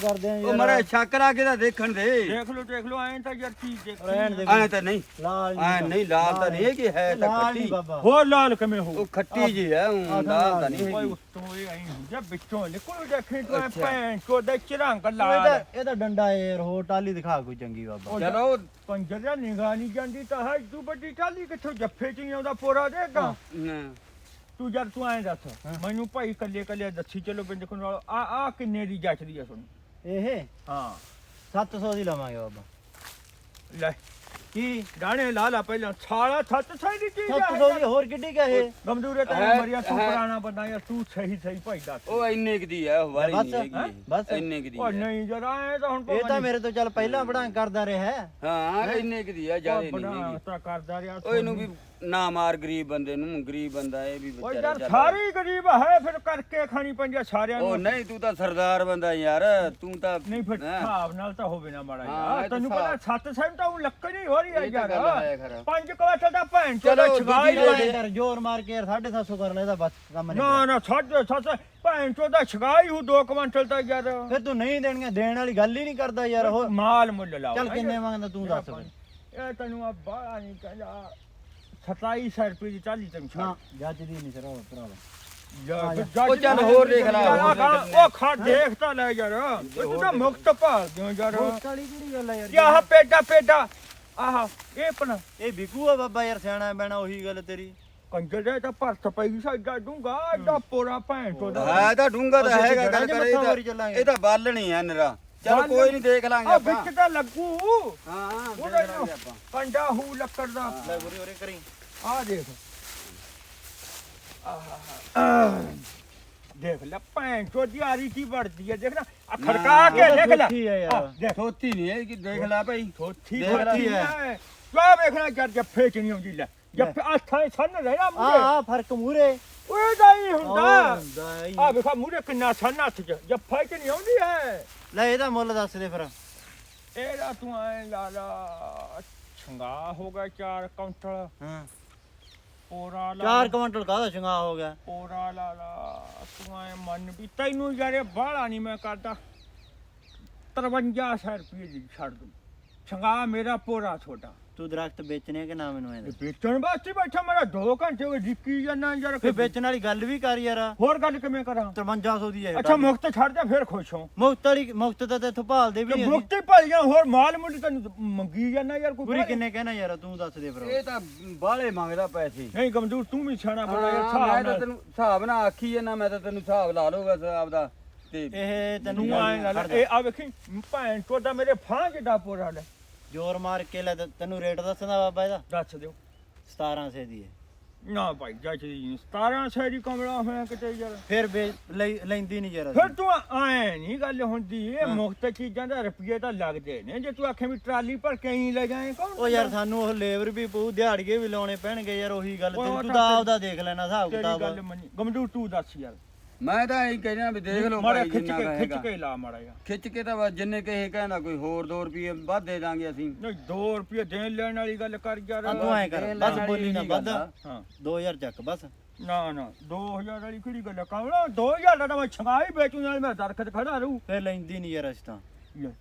ਕਰਦੇ ਆਂ ਉਹ ਮਰੇ ਸ਼ੱਕ ਲਾ ਕੇ ਤਾਂ ਦੇਖਣ ਦੇ। ਦੇਖ ਲਓ ਦੇਖ ਲਓ ਐਂ ਤਾਂ ਯਾਰ ਚੀਜ਼ ਦੇਖ ਰਹਿਣ ਦੇ ਐ ਤਾਂ ਨਹੀਂ। ਲਾਲ ਐ ਨਹੀਂ ਲਾਲ ਤਾਂ ਨਹੀਂ ਇਹ ਕਿ ਹੈ ਤਾਂ ਖੱਟੀ। ਹੋਰ ਲਾਲ ਕਿਵੇਂ ਹੋ ਉਹ ਖੱਟੀ ਜੀ ਹੈ ਉਹ ਲਾਲ ਤਾਂ ਨਹੀਂ ਹੈਗੀ ਉੱਤੋਂ ਇਹ ਐਂ ਹੁੰਦਾ ਵਿੱਚੋਂ ਨਿਕਲ ਦੇਖੇ ਤੂੰ। ਭੈਣ ਚੋਦਾ ਚਿਰੰਗ ਇਹਦਾ ਲਾਲ। ਇਹਦਾ ਡੰਡਾ ਏ ਯਾਰ ਹੋਰ ਟਾਲੀ ਦਿਖਾ ਕੋਈ ਚੰਗੀ ਬਾਬਾ। ਚਲੋ ਪੰਜਰ ਦਾ ਨਿਗਾਹ ਨਹੀਂ ਜਾਂਦੀ ਤਾਂ ਹੈ ਤੂੰ ਵੱਡੀ ਟਾਲੀ ਕਿੱਥੋਂ ਜੱਫੇ ਚ ਨਹੀਂ ਆਉਂਦਾ ਪੋਰਾ ਦੇਗਾ ਹਾਂ। ਤੂੰ ਯਾਰ ਤੂੰ ਐਂ ਦੱਸ ਮੈਨੂੰ ਭਾਈ ਕੱਲੇ ਕੱਲੇ ਦੱਸੀ ਚਲੋ ਬਿੰਦ ਕੋਲ ਆ ਆ ਕਿੰਨੇ ਦੀ ਜੱਚਦੀ ਆ ਸੁਣ ਇਹ? ਹਾਂ। 700 ਦੀ ਲਵਾਂਗੇ ਬਾਬਾ ਲੈ ਕੀ? ਡਾਣੇ ਲਾ ਲਾ ਪਹਿਲਾਂ ਸਾਲਾ ਸੱਤ ਸਹੀ ਦੀ ਚੀਜ਼ 700 ਦੀ ਹੋਰ ਕਿੱਡੀ ਕਾ ਇਹ? ਗਮਦੂਰੇ ਤਾਂ ਹੈ- ਮਰਿਆ ਤੂੰ। ਪੁਰਾਣਾ ਬੰਦਾ ਯਾਰ ਤੂੰ ਸਹੀ ਸਹੀ ਭਾਈ ਦੱਸ। ਉਹ ਇੰਨੇ ਕੁ ਦੀ ਵਾਲੀ ਬਸ, ਨਹੀਂ? ਹੈਗੀ ਬਸ। ਇੰਨੇ ਕੁ ਦੀ ਉਹ ਨਹੀਂ ਜਰਾ ਐ ਤਾਂ ਹੁਣ ਇਹ ਤਾਂ ਮੇਰੇ ਤੋਂ ਚੱਲ ਪਹਿਲਾਂ ਬੜਾ ਕਰਦਾ ਰਿਹਾ। ਹੈ। ਹਾਂ ਇੰਨੇ ਕੁ ਦੀ ਹੈ ਜ਼ਿਆਦਾ ਨਹੀਂ ਹੈਗੀ। ਤਾਂ ਕਰਦਾ ਰਿਹਾ ਉਹ ਇਹਨੂੰ ਵੀ ਨਾ ਮਾਰ ਗਰੀਬ ਬੰਦੇ ਨੂੰ ਗਰੀਬ ਬੰਦਾ ਇਹ ਵੀ ਉਹ ਵਿਚਾਰਾ ਯਾਰ ਸਾਰੇ ਹੀ ਗਰੀਬ ਹੈ ਫਿਰ ਕਰਕੇ ਖਾਣੀ ਪੈਂਦੀ ਆ ਸਾਰਿਆਂ ਉਹ ਨੂੰ। ਨਹੀਂ ਤੂੰ ਤਾਂ ਸਰਦਾਰ ਬੰਦਾ ਯਾਰ ਤੂੰ ਤਾਂ ਨਹੀਂ ਫਿਰ ਹੈਂ? ਹਿਸਾਬ ਨਾਲ ਤਾਂ ਹੋਵੇ ਨਾ ਮਾੜਾ ਹਾਂ, ਯਾਰ। ਤਾਂ ਤੈਨੂੰ ਪਤਾ ਸੱਤ ਸੈਂਟ ਤਾਂ ਉਹ ਲੱਕ ਨਹੀਂ ਹੋ ਰਹੀ ਹੈ ਇਹ ਤਾਂ ਯਾਰ। ਗੱਲ ਹੈ ਖਰਾ। ਪੰਜ ਕਵਾਟਰ ਦਾ ਭੈਣ ਚੋਦਾ ਚਲੋ, ਦੂਜੀ ਹੋਈ। ਰੇਟ। ਯਾਰ ਜ਼ੋਰ ਮਾਰ ਕੇ ਯਾਰ 750 ਕਰ ਲੈ ਇਹਦਾ ਬਸ ਕੰਮ ਨਹੀਂ ਨਾ ਨਾ ਸਾਢੇ ਸੱਤ ਭੈਣ ਚੋਦਾ ਛਗਾਈ ਹੂ 2 ਕੁਇੰਟਲ ਤਾਂ ਯਾਰ। ਫਿਰ ਤੂੰ ਨਹੀਂ ਦੇਣੀਆਂ ਦੇਣ ਵਾਲੀ ਗੱਲ ਹੀ ਨਹੀਂ ਕਰਦਾ ਯਾਰ ਉਹ ਮਾਲ ਮੁੱਲ ਲਾਓ। ਚੱਲ ਕਿੰਨੇ ਮੰਗਦਾ ਤੂੰ ਦੱਸ ਫਿਰ। ਇਹ ਤੈਨੂੰ ਆ ਬਾਹਲਾ ਨਹੀਂ ਕਹਿੰਦਾ। 2700 ਰੁਪਏ ਦੀ ਚਾਲੀ ਤੈਨੂੰ ਨਾ ਛੱਡ ਜੱਜਦੀ ਨਹੀਂ ਸਰ ਉਹ ਭਰਾਵਾ। ਜੱਜ ਉਹ ਚੱਲ ਦੀ ਹੋਰ ਦੇਖ ਲੈ, ਆ ਉਹ ਖਾ ਦੇਖ ਤਾਂ ਲੈ ਯਾਰ। ਤੂੰ ਤਾਂ ਮੁਕਤ ਭਾਲ ਦਿਓ ਯਾਰ। ਵਾਲੀ ਕਿਹੜੀ ਗੱਲ ਆ ਯਾਰ? ਯਾਹ ਪੇਡਾ ਪੇਡਾ। ਆਹ ਇਹ ਪਣਾ ਇਹ ਵਿਕੂ ਆ ਬਾਬਾ ਯਾਰ ਸਿਆਣਾ ਬੈਣਾ ਉਹੀ ਗੱਲ ਤੇਰੀ। ਕੰਜਰ ਦੇ ਤਾਂ ਭਰਤ ਪਈ ਸਾਡਾ ਡੂੰਗਾ ਐਡਾ ਪੋਰਾ ਭੈਣ ਚੋਦਾ। ਹੈ ਤਾਂ ਡੂੰਗਾ ਤਾਂ ਹੈਗਾ ਗੱਲ ਕਰ ਇਹ ਤਾਂ ਤਾਂ ਬਾਲਣੀ ਹੈ ਨਰਾ। ਚਲ ਕੋਈ ਨਹੀਂ ਦੇਖ ਲਾਂਗੇ ਆ ਆਪਾਂ। ਵਿੱਚ ਤਾਂ ਲੱਗੂ। ਹਾਂ ਦੇਖ ਉਹਦਾ ਲਾਂਗੇ ਆਪਾਂ। ਕੰਡਾ ਹੂ ਲੱਕੜ ਦਾ। ਲੈ ਗੁਰੀ ਉਰੇ ਕਰੀ। ਆ ਦੇਖ। ਆਹ ਦੇਖ ਲੈ ਭੈਣ ਚੋਦੀ ਆਰੀ ਕੀ ਵੜਦੀ ਹੈ ਦੇਖ ਨਾ ਆ ਖੜਕਾ ਕੇ ਦੇਖ ਲੈ। ਸੋਚੀ ਹੈ ਯਾਰ। ਆਹ, ਦੇਖ। ਥੋਤੀ ਨਹੀਂ ਹੈ ਕਿ ਦੇਖ ਲੈ ਭਾਈ। ਥੋਥੀ ਦੇਖ ਲੈ। ਹੈ ਕਾ ਵੇਖਣਾ ਜਰ ਜੱਫੇ ਚ ਨਹੀਂ ਆਉਂਦੀ ਲੈ। ਜੱਫੇ ਆਥਾਂ ਸੰਨ ਰਹਿਣਾ ਆ ਮੂਰੇ ਆ ਫ਼ਰਕ ਮੂਰੇ ਓਏ ਦਾ ਹੀ ਹੁੰਦਾ ਹੁੰਦਾ ਈ। ਆ ਵੇਖਾ ਮੂਰੇ ਕਿੰਨਾ ਸੰਨ ਹੱਥ ਚ ਜੱਫਾ ਚ ਨਹੀਂ ਆਉਂਦੀ ਹੈ ਲੈ ਇਹਦਾ ਮੁੱਲ ਦੱਸ ਦੇ ਫਿਰ ਇਹਦਾ ਤੂੰ ਐ ਲਾ ਲਾ ਛੰਗਾ ਹੋ ਗਿਆ ਚਾਰ ਕਾਉਂਟਰ ਹਾਂ ਪੋਰਾ ਲਾ 4 ਕੁਇੰਟਲ ਕਾਹਦਾ ਸ਼ਿੰਗਾ ਹੋ ਗਿਆ ਪੋਰਾ ਲਾ ਲਾ ਤੂੰ ਐ ਮਨ ਵੀ ਤੈਨੂੰ ਯਾਰੇ ਬਾਹਲਾ ਨਹੀਂ ਮੈਂ ਕਰਦਾ 5300 ਰੁਪਏ ਦੀ ਛੱਡ ਦੂੰ ਛੰਗਾ ਮੇਰਾ ਪੋਰਾ ਛੋਟਾ ਤੂੰ ਦਰਖਤ ਵੇਚਣੇ ਕਿ ਨਾ ਮੈਨੂੰ ਇਹ ਇਹਦੇ ਵੇਚਣ ਵਾਸਤੇ ਬੈਠਾ ਮੇਰਾ 2 ਘੰਟੇ ਹੋ ਗਏ ਡਿੱਕੀ ਜਾਂਦਾ ਯਾਰ ਫੇ ਵੇਚਣ ਵਾਲੀ ਗੱਲ ਵੀ ਕਰ ਯਾਰ। ਹੋਰ ਗੱਲ ਕਿਵੇਂ ਕਰਾਂ? 5300 ਦੀ ਹੈ ਅੱਛਾ ਮੁਕਤ ਛੱਡ ਦੇ ਫਿਰ ਖੁਸ਼ ਹਾਂ। ਮੁਫਤ ਵਾਲੀ ਮੁਫਤ ਤਾਂ ਤੇ ਭਾਲਦੇ ਵੀ ਨਹੀਂ। ਮੁਕਤੀ ਭਾਲੀਆਂ ਹੋਰ ਮਾਲ ਮੁੱਲ ਤੈਨੂੰ ਮੰਗੀ ਜਾਂਦਾ ਯਾਰ ਕੋਈ ਪੂਰੀ ਕਿੰਨੇ ਕਹਿਣਾ ਯਾਰ ਤੂੰ ਦੱਸ ਦੇ ਫਿਰ। ਇਹ ਤਾਂ ਬਾਲੇ ਮੰਗਦਾ ਪੈਸੇ। ਨਹੀਂ ਗਮਦੂਰ ਤੂੰ ਵੀ ਸਿਆਣਾ ਬੜਾ ਯਾਰ ਹਾਂ, ਹਿਸਾਬ ਮੈਂ ਤਾਂ ਤੈਨੂੰ ਹਿਸਾਬ ਨਾਲ ਆਖੀ ਜਾਂਦਾ ਮੈਂ ਤਾਂ ਤੈਨੂੰ ਹਿਸਾਬ ਲਾ ਲਊਗਾ ਹਿਸਾਬ ਦਾ ਤੇ ਇਹ ਤੈਨੂੰ ਆਏ ਇਹ ਆ ਵੇਖੀ ਭੈਣ ਚੋਦਾ ਮੇਰੇ ਫਾਂ ਜਿੱਡਾ ਪੋਰਾ ਲੈ। ਜ਼ੋਰ ਮਾਰ ਕੇ ਲੈ ਤੇ ਤੈਨੂੰ ਰੇਟ ਦੱਸਦਾ ਬਾਬਾ ਇਹਦਾ? ਦੱਸ ਦਿਓ। 1700 ਦੀ ਹੈ। ਨਾ ਭਾਈ ਜੱਜ ਜੀ 1700 ਦੀ ਕਮਲਾ ਹੋਇਆ ਕਿਤੇ ਯਾਰ। ਫਿਰ ਵੇ- ਲਈ- ਲੈਂਦੀ ਨਹੀਂ ਯਾਰ ਫਿਰ ਤੂੰ ਆਏ ਨਹੀਂ ਗੱਲ ਹੁੰਦੀ ਇਹ ਮੁਕਤ ਚੀਜ਼ਾਂ ਦਾ ਰੁਪਏ ਤਾਂ ਲੱਗਦੇ ਨੇ। ਜੇ ਤੂੰ ਆਖੇ ਵੀ ਟਰਾਲੀ ਭਰ ਕੇ ਹੀ ਲੈ ਜਾਏ ਕੌਣ ਉਹ ਯਾਰ ਸਾਨੂੰ ਉਹ ਲੇਬਰ ਵੀ ਪਊ ਦਿਹਾੜੀਏ ਵੀ ਲਾਉਣੇ ਪੈਣਗੇ ਯਾਰ ਉਹੀ ਗੱਲ ਉਹ ਤੂੰ ਤਾਂ ਆਪਦਾ ਦੇਖ ਲੈਣਾ ਹਿਸਾਬ ਤੇਰੀ ਕਿਤਾਬ। ਗੱਲ ਮੰਨੀ। ਗਮਦੂ ਤੂੰ ਦੱਸ ਯਾਰ। ਮੈਂ ਤਾਂ ਇਹੀ ਕਹਿਣਾ ਵੀ ਦੇਖ ਲਓ ਮਾੜਾ ਭਾਈ ਖਿੱਚ ਜਿੰਨਾ ਕੇ ਖਿੱਚ ਕੇ ਲਾ ਮਾੜਾ ਯਾਰ ਖਿੱਚ ਕੇ ਤਾਂ ਬਸ ਜਿੰਨੇ ਕਹੇ ਕਹਿੰਦਾ ਕੋਈ ਹੋਰ 2 ਰੁਪਏ ਵੱਧ ਦੇ ਦਾਂਗੇ ਅਸੀਂ। ਨਹੀਂ 2 ਰੁਪਏ ਦੇਣ ਲੈਣ ਵਾਲੀ ਗੱਲ ਕਰ ਯਾਰ। ਆ ਤੂੰ ਐਂ ਕਰ ਬਸ ਬੋਲੀ ਨਾ ਵੱਧ। ਹਾਂ। 2000 ਚੱਕ ਬਸ। ਨਾ ਨਾ 2000 ਵਾਲੀ ਕਿਹੜੀ ਗੱਲ ਕਮਲਾ 2000 ਦਾ ਤਾਂ ਮੈਂ ਛੰਗਾਈ ਵੇਚੂ ਨਾਲ ਮੈਂ ਦਰਖਤ ਖੜਾ ਰਹੂ। ਫਿਰ ਲੈਂਦੀ ਨਹੀਂ ਯਾਰ ਅਸੀਂ ਤਾਂ।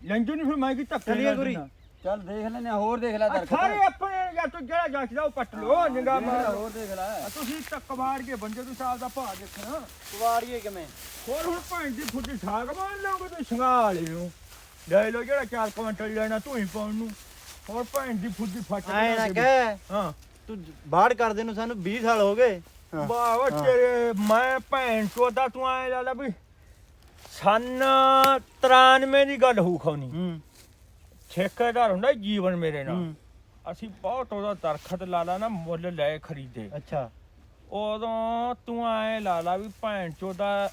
ਲੈਂਦੇ ਨਹੀਂ ਫਿਰ ਮੈਂ ਕੀ ਧੱਕੇ ਨਾਲ। ਚੱਲ ਦੇਖ ਲੈਨੇ ਆ, ਹੋਰ ਦੇਖ ਲੈ ਆ ਦਰਖਤ। ਸਾਰੇ ਆਪਣੇ ਯਾਰ ਤੂੰ ਜਿਹੜਾ ਜੱਟਦਾ ਉਹ ਪੱਟ ਲੋ ਨਿਗਾਹ ਮਾਰ। ਹੋਰ ਦੇਖ ਲੈ। ਆ ਤੁਸੀਂ ਮਾਰ ਕੇ ਬੰਦੇ ਨੂੰ ਸਾਲ ਦਾ ਭਾਅ ਦੇਖਣਾ। ਕੁਵਾਰੀਏ ਕਿਵੇਂ? ਹੋਰ ਹੁਣ ਭੈਣ ਦੀ ਫੁੱਟੀ ਸਾਗ ਮਾਰ ਲਾਂਗੇ ਤੇ ਸੰਘਾ ਲਿਓ ਲੈ ਲੋ ਜਿਹੜਾ 4 ਕੁਇੰਟਲ ਲੈਣਾ ਤੂੰ ਹੀ ਪਾਉਣ ਨੂੰ। ਹੋਰ ਭੈਣ ਦੀ ਫੁੱਟੀ ਫੱਟ ਐ ਨਾ ਕਹਿ ਹਾਂ। ਤੂੰ ਬਾੜ ਕਰਦੇ ਨੂੰ ਸਾਨੂੰ 20 ਸਾਲ ਹੋ ਗਏ। ਹਾਂ। ਬਾਵਾ ਤੇਰੇ ਮੈਂ ਭੈਣ ਚੋਦਾ ਤੂੰ ਆਏ ਲਾ ਲਾ ਵੀ ਸਨ 93 ਦੀ ਗੱਲ ਹੋਊ ਹੂੰ। ਠੇਕੇਦਾਰ ਹੁੰਦਾ ਜੀਵਨ ਮੇਰੇ ਨਾਲ। ਹੂੰ। ਅਸੀਂ ਬਹੁਤ ਉਹਦਾ ਦਰਖਤ ਲਾ ਲਾ ਨਾ ਮੁੱਲ ਲੈ ਖਰੀਦੇ। ਅੱਛਾ। ਉਦੋਂ ਤੂੰ ਆਏ ਲਾ ਲਾ ਵੀ ਭੈਣ ਚੋਦਾ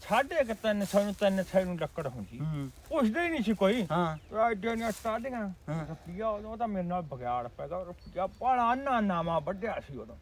ਸਾਢੇ ਕੁ ਤਿੰਨ ਸੌ ਨੂੰ ਤਿੰਨ ਸੌ ਨੂੰ ਲੱਕੜ ਹੁੰਦੀ। ਹੂੰ। ਪੁੱਛਦੇ ਹੀ ਨਹੀਂ ਸੀ ਕੋਈ। ਹਾਂ। ਰਾਜਾ ਨੇ ਸਟਾਰਟਿੰਗਾਂ ਹਾਂ। ਰੁਪਿਆ ਉਦੋਂ ਤਾਂ ਮੇਰੇ ਨਾਲ ਬਗਿਆੜ ਪੈਗਾ ਰੁਪਿਆ ਪਾਲਾ ਨਾ ਨਾਮਾ ਵੱਡਿਆ ਸੀ ਉਦੋਂ।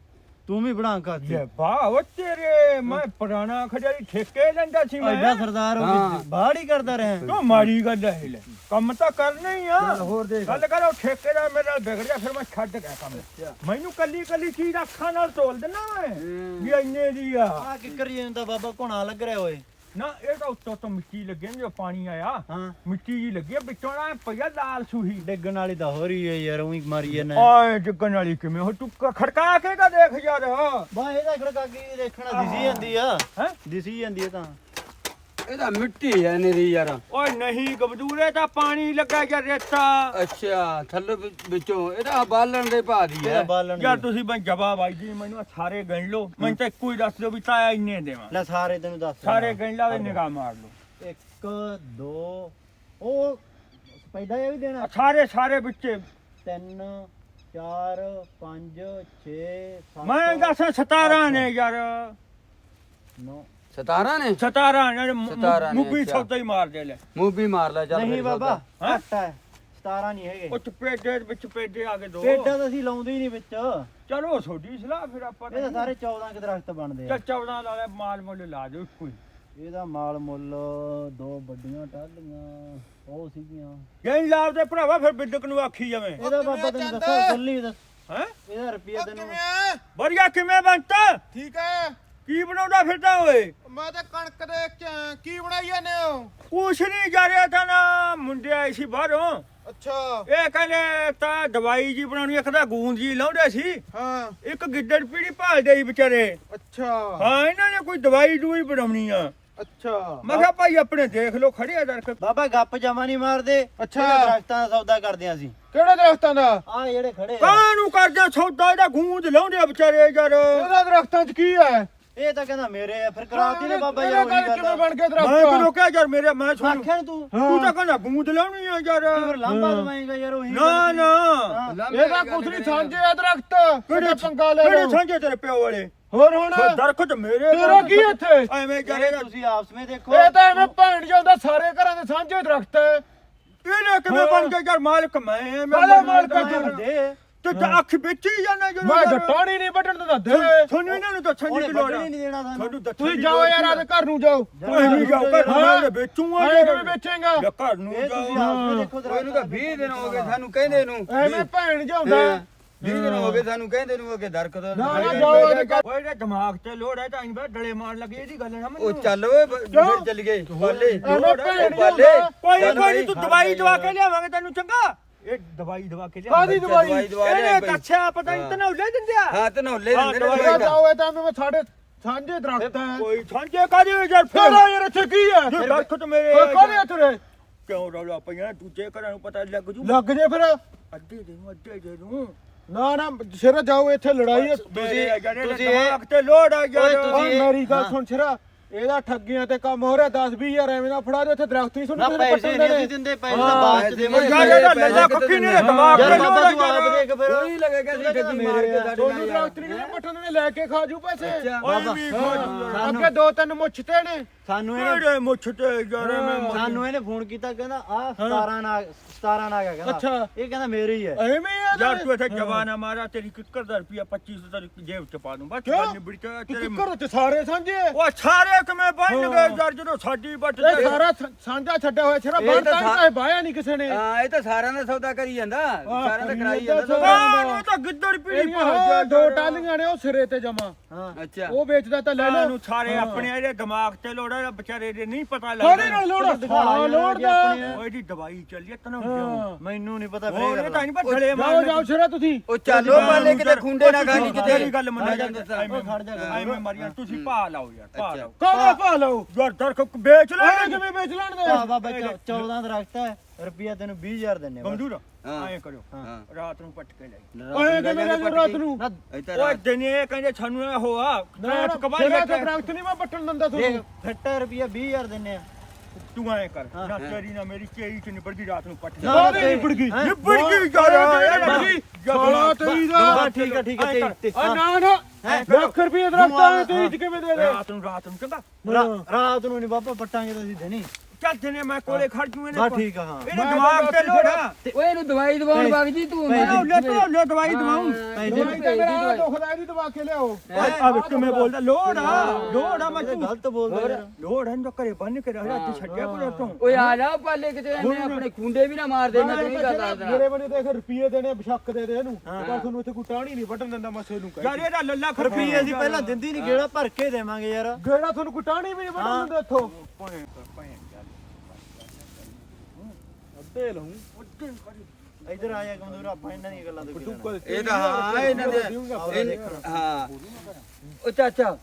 ਤੂੰ ਵੀ ਬਣਾ ਖਾਤੀ ਇਹ ਵਾਹ ਉਹ ਤੇਰੇ ਮੈਂ ਪੁਰਾਣਾ ਖਜਾਰੀ ਠੇਕੇ ਲੈਂਦਾ ਸੀ ਐਡਾ ਮੈਂ ਸਰਦਾਰ ਹੋ ਹਾਂ। ਕੇ ਹੀ ਕਰਦਾ ਰਿਹਾ। ਤੂੰ ਮਾੜੀ ਗੱਲ ਹੈ ਲੈ। ਕੰਮ ਤਾਂ ਕਰਨਾ ਹੀ ਆ। ਹੋਰ ਦੇਖ। ਗੱਲ ਕਰੋ ਠੇਕੇ ਦਾ ਮੇਰੇ ਨਾਲ ਵਿਗੜ ਗਿਆ ਫਿਰ ਮੈਂ ਛੱਡ ਗਿਆ ਕੰਮ। ਮੈਨੂੰ ਕੱਲੀ ਕੱਲੀ ਚੀਜ਼ ਅੱਖਾਂ ਨਾਲ ਤੋਲ ਦੇਣਾ ਮੈਂ ਵੀ ਇੰਨੇ ਦੀ ਆ। ਆ ਕਿੱਕਰ ਜੀ ਦਾ ਬਾਬਾ ਘੁਣਾ ਲੱਗ ਰਿਹਾ ਓਏ। ਨਾ ਇਹ ਤਾਂ ਉੱਤੋਂ ਤੋਂ ਮਿੱਟੀ ਲੱਗੀ ਨਾ ਜੋ ਪਾਣੀ ਆਇਆ। ਹਾਂ। ਮਿੱਟੀ ਜੀ ਲੱਗੀ ਆ, ਵਿੱਚੋਂ ਨਾ ਪਈਆ ਲਾਲ ਸੂਹੀ। ਡਿੱਗਣ ਵਾਲੀ ਤਾਂ ਹੋ ਰਹੀ ਹੈ ਯਾਰ ਉਹੀ ਮਾਰੀ ਜਾਂਦਾ। ਆਏ ਡਿੱਗਣ ਵਾਲੀ ਕਿਵੇਂ? ਹੋ ਤੂੰ ਕ- ਖੜਕਾ ਕੇ ਤਾਂ ਦੇਖ ਯਾਰ। ਬਾ ਇਹਦਾ ਖੜਕਾ ਕੀ ਦੇਖਣਾ ਦਿਸੀ ਜਾਂਦੀ ਆ। ਹੈ? ਦਿਸੀ ਜਾਂਦੀ ਆ ਤਾਂ। ਇਹਦਾ ਮਿੱਟੀ ਹੈ ਨੀਰੀ ਯਾਰ। ਓਏ ਨਹੀਂ ਗਬਦੂਰੇ ਤਾਂ ਪਾਣੀ ਲੱਗਾ ਜਾਂ ਰੇਤਾ। ਅੱਛਾ ਥੱਲੇ ਵਿੱਚ- ਵਿੱਚੋਂ। ਇਹਦਾ ਬਾਲਣ ਦੇ ਪਾ ਦੀ ਇਹਦਾ ਹੈ। ਬਾਲਣ ਯਾਰ ਤੁਸੀਂ ਮੈਂ ਜਵਾਬ ਆਈ ਜੀ ਮੈਨੂੰ ਆਹ ਸਾਰੇ ਗਣ ਲਓ। ਮੈਨੂੰ ਤਾਂ ਇੱਕੋ ਹੀ ਦੱਸ ਦਿਓ ਵੀ ਤਾਇਆ ਇੰਨੇ ਦੇਵਾਂ। ਲੈ ਸਾਰੇ ਤੈਨੂੰ ਦੱਸ ਸਾਰੇ ਗਣ ਲਾ ਨਿਗਾਹ ਮਾਰ ਲਓ। 1 2 ਉਹ ਸਪੈਦਾ ਇਹ ਵੀ ਦੇਣਾ। ਆਹ ਸਾਰੇ ਸਾਰੇ ਵਿੱਚ। 3 4 5 6 7 ਮੈਂ ਦੱਸ 17 ਨੇ ਯਾਰ। 9 17 ਨੇ? 17 ਨੇ ਸਤਾਰਾਂ ਨੇ, ਮੁੱਭੀ ਅੱਛਾ। ਸੌਦਾ ਹੀ ਮਾਰ ਦੇ ਲੈ। ਮੂੰਹ ਵੀ ਮਾਰ ਲੈ ਚੱਲ ਨਹੀਂ ਫਿਰ ਬਾਬਾ ਸੌਦਾ। ਹੈਂ? ਘੱਟ ਹੈ 17 ਨਹੀਂ ਹੈਗੇ। ਉਹ ਚਪੇਡੇ ਵਿੱਚ ਪੇਡੇ ਆ ਕੇ ਦੋ। ਪੇਡਾਂ ਤਾਂ ਅਸੀਂ ਲਾਉਂਦੇ ਹੀ ਨਹੀਂ ਵਿੱਚ। ਇਹ ਚਲੋ ਤੁਹਾਡੀ ਸਲਾਹ ਫਿਰ ਆਪਾਂ ਤਾਂ ਸਾਰੇ 14 ਕਿ ਦਰਖਤ ਬਣਦੇ ਆ। ਚੱਲ 14 ਲਾ ਲੈ ਮਾਲ ਮੁੱਲ ਲਾ ਦਿਓ ਇੱਕੋ ਹੀ। ਇਹਦਾ ਮਾਲ ਮੁੱਲ ਦੋ ਵੱਡੀਆਂ ਟਾਲੀਆਂ ਉਹ ਸੀਗੀਆਂ। ਗੈਂ ਲਾਭ ਦੇ ਭਰਾਵਾ ਫਿਰ ਬਿੱਦਕ ਨੂੰ ਆਖੀ ਜਾਵੇਂ। ਇਹਦਾ ਬਾਬਾ ਤੈਨੂੰ ਦੱਸਾਂ ਖੁੱਲੀ ਦੱਸ। ਹੈ? ਇਹਦਾ ਰੁਪਿਆ ਤੈਨੂੰ ਬੜੀਆ ਕਿਵੇਂ ਬੰਤਾ? ਠੀਕ ਹੈ। ਕੀ ਬਣਾਉਂਦਾ ਫਿਰਦਾ ਓਏ? ਮੈਂ ਤਾਂ ਕਣਕ ਦੇ ਚ- ਕੀ ਬਣਾਈ ਜਾਂਦੇ ਹੋ? ਕੁਛ ਨਹੀਂ ਜਾ ਰਿਹਾ ਤਾਂ ਨਾ ਮੁੰਡੇ ਆਏ ਸੀ ਬਾਹਰੋਂ। ਅੱਛਾ। ਇਹ ਕਹਿੰਦੇ ਤਾਂ ਦਵਾਈ ਜੀ ਬਣਾਉਣੀ ਇੱਕ ਤਾਂ ਗੂੰਦ ਜੀ ਲਾਉਂਦੇ ਸੀ। ਹਾਂ। ਇੱਕ ਗਿੱਦੜ ਪੀੜੀ ਭਾਲਦੇ ਸੀ ਵਿਚਾਰੇ। ਅੱਛਾ। ਹਾਂ ਇਹਨਾਂ ਨੇ ਕੋਈ ਦਵਾਈ ਦੂਈ ਬਣਾਉਣੀ ਆ। ਅੱਛਾ। ਮੈਂ ਕਿਹਾ ਭਾਈ ਆਪਣੇ ਦੇਖ ਲਓ ਖੜੇ ਆ ਦਰਖਤ। ਬਾਬਾ ਗੱਪ ਜਮਾ ਨਹੀਂ ਮਾਰਦੇ। ਅੱਛਾ। ਇਹਦੇ ਦਰਖਤਾਂ ਦਾ ਸੌਦਾ ਕਰਦੇ ਆਂ ਅਸੀਂ? ਕਿਹੜੇ ਦਰਖਤਾਂ ਦਾ? ਆ ਜਿਹੜੇ ਖੜੇ ਆ। ਕਾਹਨੂੰ ਕਰਦੇ ਸੌਦਾ? ਇਹਦਾ ਗੂੰਦ ਲਾਉਂਦੇ ਆ ਵਿਚਾਰੇ ਯਾਰ। ਇਹਦਾ ਦਰਖਤਾਂ 'ਚ ਕੀ ਹੈ? ਇਹ ਤਾਂ ਕਹਿੰਦਾ ਮੇਰੇ ਆ ਫਿਰ ਕਰਾਤੀ ਨੇ ਬਾਬਾ ਯਾਰ ਉਹੀ ਕਿਵੇਂ ਬਣ ਕੇ ਮੈਂ ਦਰਖਤ ਕਿਉਂ ਕਿਹਾ ਯਾਰ ਮੇਰੇ ਮੈਂ ਆਖਿਆ ਨੀ ਤੂੰ? ਤੂੰ ਤਾਂ ਕਹਿੰਦਾ ਗੂੰਦ ਲਾਉਣੀ ਆ ਯਾਰ। ਫਿਰ ਲਾਂਬਾ ਦਵਾਏਗਾ ਯਾਰ ਉਹੀ ਨਾ ਗੱਲ ਨਾ। ਹਾਂ। ਲਾਂਭੇ ਇਹਦਾ ਕੁਛ ਨਹੀਂ। ਸਾਂਝੇ ਆ ਦਰਖਤ। ਕਿਹੜੇ ਪੰਗਾ ਲੈ ਕਿਹੜੇ ਲਓ ਸਾਂਝੇ ਤੇਰੇ ਪਿਓ ਵਾਲੇ? ਹੋਰ ਹੁਣ? ਫਿਰ ਦਰਖਤ ਮੇਰੇ ਤੇਰਾ ਕੀ ਇੱਥੇ? ਐਵੇਂ ਇਹ ਕਰੇਗਾ ਤੁਸੀਂ ਆਪਸ ਵਿੱਚ ਦੇਖੋ। ਇਹ ਤਾਂ ਐਵੇਂ ਭੈਣ ਜਾਂਦਾ ਸਾਰੇ ਘਰਾਂ ਦੇ ਸਾਂਝੇ ਦਰਖਤ ਹੈ। ਇਹਨੇ ਕਿਵੇਂ ਬਣ ਗਿਆ ਯਾਰ? ਮਾਲਕ ਮੈਂ ਮੈਂ ਕਾਹਦਾ ਮਾਲਕ ਹੈ ਮੈਂ- ਤੂੰ? ਦੇ ਤੇ ਤਾਂ ਅੱਖ ਵਿੱਚ ਹੀ ਜਾਣਾ ਜਦੋਂ ਮੈਂ। ਘਟਾਣੀ ਨਹੀਂ ਵੱਢਣ ਦਿੰਦਾ ਦੇ। ਤੁਹਾਨੂੰ ਇਹਨਾਂ ਨੂੰ ਦੱਸਣ ਉਹਨੇ ਦੀ ਲੋੜ ਵੱਢਣ ਆ ਹੀ ਨਹੀਂ ਦੇਣਾ ਸਾਨੂੰ। ਤੁਹਾਨੂੰ ਦੱਸਣ ਤੁਸੀਂ ਦੀ ਜਾਓ ਲੋੜ ਯਾਰ ਆਦੇ ਘਰ ਨੂੰ ਜਾਓ। ਤੁਸੀਂ ਨਹੀਂ ਜਾਓ ਘਰ ਨੂੰ ਹਾਂ। ਮੈਂ ਵੇਚੂਗਾ ਐ ਕਿਵੇਂ ਵੇਚੇਗਾ? ਘਰ ਨੂੰ ਇਹ ਤੁਸੀਂ ਜਾਓ ਵਿੱਚ ਦੇਖੋ ਉਹ ਇਹਨੂੰ ਤਾਂ 20 ਦਿਨ ਹੋ ਗਏ ਸਾਨੂੰ ਕਹਿੰਦੇ ਨੂੰ। ਐਵੇਂ ਭੈਣ ਜਾਂਦਾ 20 ਦਿਨ ਹੋ ਗਏ ਸਾਨੂੰ ਕਹਿੰਦੇ ਨੂੰ ਕਿ ਦਰਖਤ ਨਾ ਨਾ ਜਾਓ ਓਏ ਇਹਦੇ ਦਿਮਾਗ ਤੇ ਲੋੜ ਹੈ ਤਾਂ ਅਸੀਂ ਡਲੇ ਮਾਰਨ ਲੱਗੇ ਇਹਦੀ ਗੱਲ ਨਾ ਉਹ ਮੈਨੂੰ ਚੱਲ ਓਏ ਬ- ਕਿਉਂ? ਚੱਲ ਗਏ ਬਾਲੇ। ਐਵੇਂ ਭੈਣ ਬਾਲੇ ਕੋਈ ਕੋਈ ਨੀ, ਤੂੰ ਦਵਾਈ ਦਵਾ ਕੇ ਲਿਆਵਾਂਗੇ ਤੈਨੂੰ ਚੰਗਾ? ਇਹ ਦਵਾਈ ਦਵਾ ਕੇ ਕਾਹਦੀ ਦਵਾਈ? ਦਵਾਈ ਦਵਾ ਇਹਨੇ ਲਿਆ ਭਾਈ। ਦੱਸਿਆ ਪਤਾ ਨਹੀਂ ਹਾਂ। ਤੈਨੂੰ ਲੈ ਦਿੰਦੇ ਆ। ਹਾਂ ਤੇ ਨੌਲੇ ਹਾਂ, ਦਿੰਦੇ ਦਵਾਈ ਨੇ ਜਾ ਭਾਈ ਦਾ। ਜਾਓ ਇਹ ਤਾਂ ਐਵੇਂ ਸਾਡੇ ਸਾਂਝੇ ਦਰਖਤ ਹੈ। ਕੋਈ ਸਾਂਝੇ ਕਾਹਦੇ ਯਾਰ ਫਿਰ ਤੇਰਾ ਯਾਰ ਇੱਥੇ ਕੀ ਹੈ? ਜੇ ਦਰਖਤ ਮੇਰੇ ਹੋਰ ਕਾਹਦੇ ਇੱਥੇ ਰੇ ਕਿਉਂ ਰੌਲਾ ਪਈਆਂ ਦੂਜੇ ਘਰਾਂ ਨੂੰ ਪਤਾ ਲੱਗ ਜੂ। ਲੱਗ ਜੇ ਫਿਰ। ਅੱਧੇ ਦੇ ਨੂੰ ਅੱਧੇ ਦੇ ਨੂੰ। ਨਾ ਨਾ ਸਿਰ ਜਾਓ ਇੱਥੇ ਲੜਾਈ ਹੈ। ਤੁਸੀਂ ਤੁਸੀਂ ਤੁਸੀਂ ਇਹ- ਦਿਮਾਗ ਤੇ ਲੋੜ ਆ ਯਾਰ। ਓਏ ਓਏ ਤੁਸੀਂ- ਮੇਰੀ ਗੱਲ ਹਾਂ। ਸੁਣ ਸਿਰਾ। ਇਹਦਾ ਠੱਗੀਆਂ ਤੇ ਕੰਮ ਹੋ ਰਿਹਾ 10 20000 ਐਵੇਂ ਦਾ ਫੜਾ ਦੇ ਇੱਥੇ ਦਰਖਤ ਨਹੀਂ ਸੁਣ ਨਾ ਪੈਸੇ ਨਹੀਂ ਦਿੰਦੇ ਪੈਸੇ ਤਾਂ ਬਾਅਦ ਚ ਦੇਵਾਂਗੇ। ਯਾਰ ਇਹਦਾ ਲੱਲਾ ਖੱਕੀ ਨੇ ਦਿਮਾਗ ਤੇ ਆ ਦੇਖ ਫਿਰ। ਉਹੀ ਲੱਗੇਗਾ ਠੱਗੀ ਮਾਰ ਕੇ ਸਾਡੇ ਤੁਹਾਨੂੰ ਨਾਲ ਦਰਖਤ ਨਹੀਂ ਪੱਟਣ ਨੇ ਲੈ ਕੇ ਖਾ ਜੂ ਪੈਸੇ। ਓਏ ਵੀ ਸਾਨੂੰ- ਅੱਗੇ ਦੋ ਤਿੰਨ ਮੁੱਛਤੇ ਨੇ। ਸਾਨੂੰ ਇਹਨੇ ਮੁੱਛ ਤੇ ਯਾਰ ਮੈਂ ਸਾਨੂੰ ਇਹਨੇ ਫੋਨ ਕੀਤਾ ਕਹਿੰਦਾ ਆ 17 ਨਾ 17 ਨਾ ਕਹਿੰਦਾ। ਅੱਛਾ। ਇਹ ਕਹਿੰਦਾ ਮੇਰੇ ਹੀ। ਹੈ ਐਵੇਂ ਆ ਯਾਰ ਤੂੰ ਇੱਥੇ ਜਵਾਨਾ ਮਾਰਾ ਤੇਰੀ ਕਿੱਕਰ ਦਾ ਰੁਪਿਆ 2500 ਦਾ ਜੇਬ ਚ ਪਾ ਦੂੰ ਬਸ? ਗੱਲ ਨਿਬੜ ਕੇ ਤੂੰ ਤੇਰੇ ਘਰ ਤੇ ਸਾਰੇ ਸਾਂਝੇ? ਉਹ ਸਾਰੇ ਕਿਵੇਂ ਹਾਂ। ਗਏ ਯਾਰ ਜਦੋਂ ਸਾਡੀ ਬੱਟ ਇਹ ਸਾਰਾ ਸਾਂਝਾ ਛੱਡਿਆ ਹੋਇਆ ਸਿਰਾ ਇਹ ਬਣ ਤਾਂ ਬਾਇਆ ਨਹੀਂ ਕਿਸੇ ਨੇ। ਹਾਂ ਇਹ ਤਾਂ ਸਾਰਿਆਂ ਦਾ ਸੌਦਾ ਕਰੀ ਜਾਂਦਾ। ਸਾਰਿਆਂ ਦਾ ਕਰੀ ਕਰਾਈ ਜਾਂਦਾ। ਬਾਹਰ ਤਾਂ ਗਿੱਦੜ ਪੀੜੀ ਹਾਂ ਦੋ ਟਾਲੀਆਂ ਨੇ ਉਹ ਸਿਰੇ ਤੇ ਜਮਾ। ਹਾਂ ਅੱਛਾ। ਉਹ ਵੇਚਦਾ ਤਾਂ ਲੈ ਲੈ ਲਓ। ਨੂੰ ਸਾਰੇ ਆਪਣੇ ਇਹਦੇ ਦਿਮਾਗ ਤੇ ਲੋੜ ਵਿਚਾਰੇ ਦੇ ਨਹੀਂ ਪਤਾ ਨਾਲ ਲੋੜ ਹਾਂ ਲੋੜ ਦਾ ਓਏ ਦੀ ਦਵਾਈ ਚੱਲੀ ਤੈਨੂੰ ਮੈਨੂੰ ਨਹੀਂ ਪਤਾ ਹੋਰ ਫੇਰ ਇਹ ਤਾਂ ਨਹੀਂ ਪਛੜੇ ਜਾਓ ਜਾਓ ਸ਼ਰਾ ਤੁਸੀਂ। ਉਹ ਚਾਲੋ ਪਾਲੇ ਕਿਤੇ ਖੁੰਡੇ ਨਾ ਖਾਣੀ ਕਿਤੇ। ਗੱਲ ਮੰਨ ਜਾਂਦੇ। ਐਵੇਂ ਖੜ ਜਾ। ਐਵੇਂ ਮਾਰੀਆਂ ਤੁਸੀਂ ਪਾ ਲਾਓ ਯਾਰ ਪਾ ਅੱਛਾ। ਲਾਓ। ਕਾਹਦਾ ਪਾ ਲਓ? ਯਾਰ ਦਰਖ ਵੇਚ ਲੈ ਐ ਕਿਵੇਂ ਵੇਚ ਲੈਣ ਦੇ? ਆ ਬਾਬਾ 14 ਦਰਖਤ ਹੈ ਰੁਪਿਆ ਤੈਨੂੰ 20000 ਦਿੰਨੇ ਹਾਂ। ਐਂ ਕਰਿਓ। ਹਾਂ। ਰਾਤ ਨੂੰ ਪੱਟ ਕੇ ਲੈ ਓਏ ਕਿਵੇਂ ਲੈ ਰਾਤ ਨੂੰ ਓਏ ਦਿਨੇ ਕਹਿੰਦੇ ਸਾਨੂੰ ਇਹ ਹੋਆ ਨਾ ਕਬਾਈ ਦਰਖਤ ਨਹੀਂ ਮੈਂ ਪੱਟਣ ਦਿੰਦਾ ਤੁਹਾਨੂੰ। ਫਿੱਟਾ ਰੁਪਿਆ 20000 ਦਿੰਨੇ ਆ। ਤੂੰ ਐਂ ਕਰ ਨਾ ਤੇਰੀ ਨਾ ਮੇਰੀ ਚੇਈ ਚ ਨਿਬੜ ਗਈ ਰਾਤ ਨੂੰ ਪੱਟ। ਨਾ, ਤੇ- ਨਿਬੜ ਗਈ? ਨਿਬੜ ਗਈ ਯਾਰ ਨਿਬੜ ਗਈ। ਸਾਲਾ ਤੇਰੀ ਦਾ। ਠੀਕ ਆ ਠੀਕ ਆ ਤੇ- ਆ ਨਾ। ਨਾ ਲੱਖ ਰੁਪਏ ਦਰਖਤ ਆਏ ਤੇ ਇੰਜ ਕਿਵੇਂ ਦੇ ਦੇ ਰਾਤ ਨੂੰ ਰਾਤ ਨੂੰ ਚੰਗਾ ਰਾ- ਰਾਤ ਨੂੰ ਨਹੀਂ ਬਾਬਾ ਪੱਟਾਂਗੇ ਤਾਂ ਅਸੀਂ ਦੇਣੀ ਚੱਲ ਦਿਨੇ ਮੈਂ ਕੋਲੇ ਖੜ ਜੂ ਇਹਨੇ ਬਸ ਠੀਕ ਆ ਹਾਂ। ਇਹਨੇ ਦਿਮਾਗ ਤੇ ਲੋੜਾ ਓਏ ਇਹਨੂੰ ਦਵਾਈ ਦਵਾਉਣ ਵਗ ਜੀ ਤੂੰ ਪੈਸੇ- ਲੈ ਲੈ ਲੈ ਦਵਾਈ ਦਵਾਉਂ। ਦਵਾਈ ਤਾਂ ਮੇਰਾ ਦੁਖਦਾ ਇਹਦੀ ਦਵਾ ਕੇ ਲਿਆਓ। ਆ ਵੇ ਕਿਵੇਂ ਬੋਲਦਾ ਲੋੜ ਆ ਲੋੜ ਆ ਮੈਂ ਤੂੰ ਗਲਤ ਬੋਲਦਾ ਯਾਰ। ਲੋੜ ਹੈ ਨਾ ਘਰੇ ਬੰਨ ਕੇ ਰਹਿ ਅੱਜ ਛੱਡਿਆ ਕੋਲ ਤੋਂ ਓਏ ਆ ਜਾ ਪਾਲੇ ਕਿਤੇ ਐਵੇਂ ਆਪਣੇ ਖੁੰਡੇ ਵੀ ਨਾ ਮਾਰ ਦੇ ਮੈਂ ਤੈਨੂੰ ਗੱਲ ਦੱਸ ਮੇਰੇ ਬਣੇ ਦੇਖ ਰੁਪਏ ਦੇਣੇ ਬਸ਼ੱਕ ਦੇ ਦੇ ਇਹਨੂੰ। ਪਰ ਤੁਹਾਨੂੰ ਇੱਥੇ ਕੋਈ ਟਾਣੀ ਨਹੀਂ ਵੱਢਣ ਦਿੰਦਾ ਮਸੇ ਨੂੰ ਯਾਰ ਇਹਦਾ ਲੱਲਾ ਰੁਪਈਏ ਅਸੀਂ ਪਹਿਲਾਂ ਦਿੰਦੀ ਨਹੀਂ ਗੇੜਾ ਭਰ ਕੇ ਦੇਵਾਂਗੇ ਯਾਰ। ਗੇੜਾ ਤੁਹਾਨੂੰ ਕੋਈ ਟਾਣੀ ਵੀ ਨਹੀਂ ਵੱਢਣ ਦਿੰਦਾ ਇੱਥੋਂ ਅੱਧੇ ਲਹੂੰ ਇੱਧਰ ਆ ਜਾ ਕਮਜ਼ੋਰ ਆਪਾਂ ਇਹਨਾਂ ਦੀਆਂ ਗੱਲਾਂ ਤੋਂ? ਇਹ ਤਾਂ ਹਾਂ ਇਹਨਾਂ ਦੇ ਹਾਂ। ਉਹ ਚਾਚਾ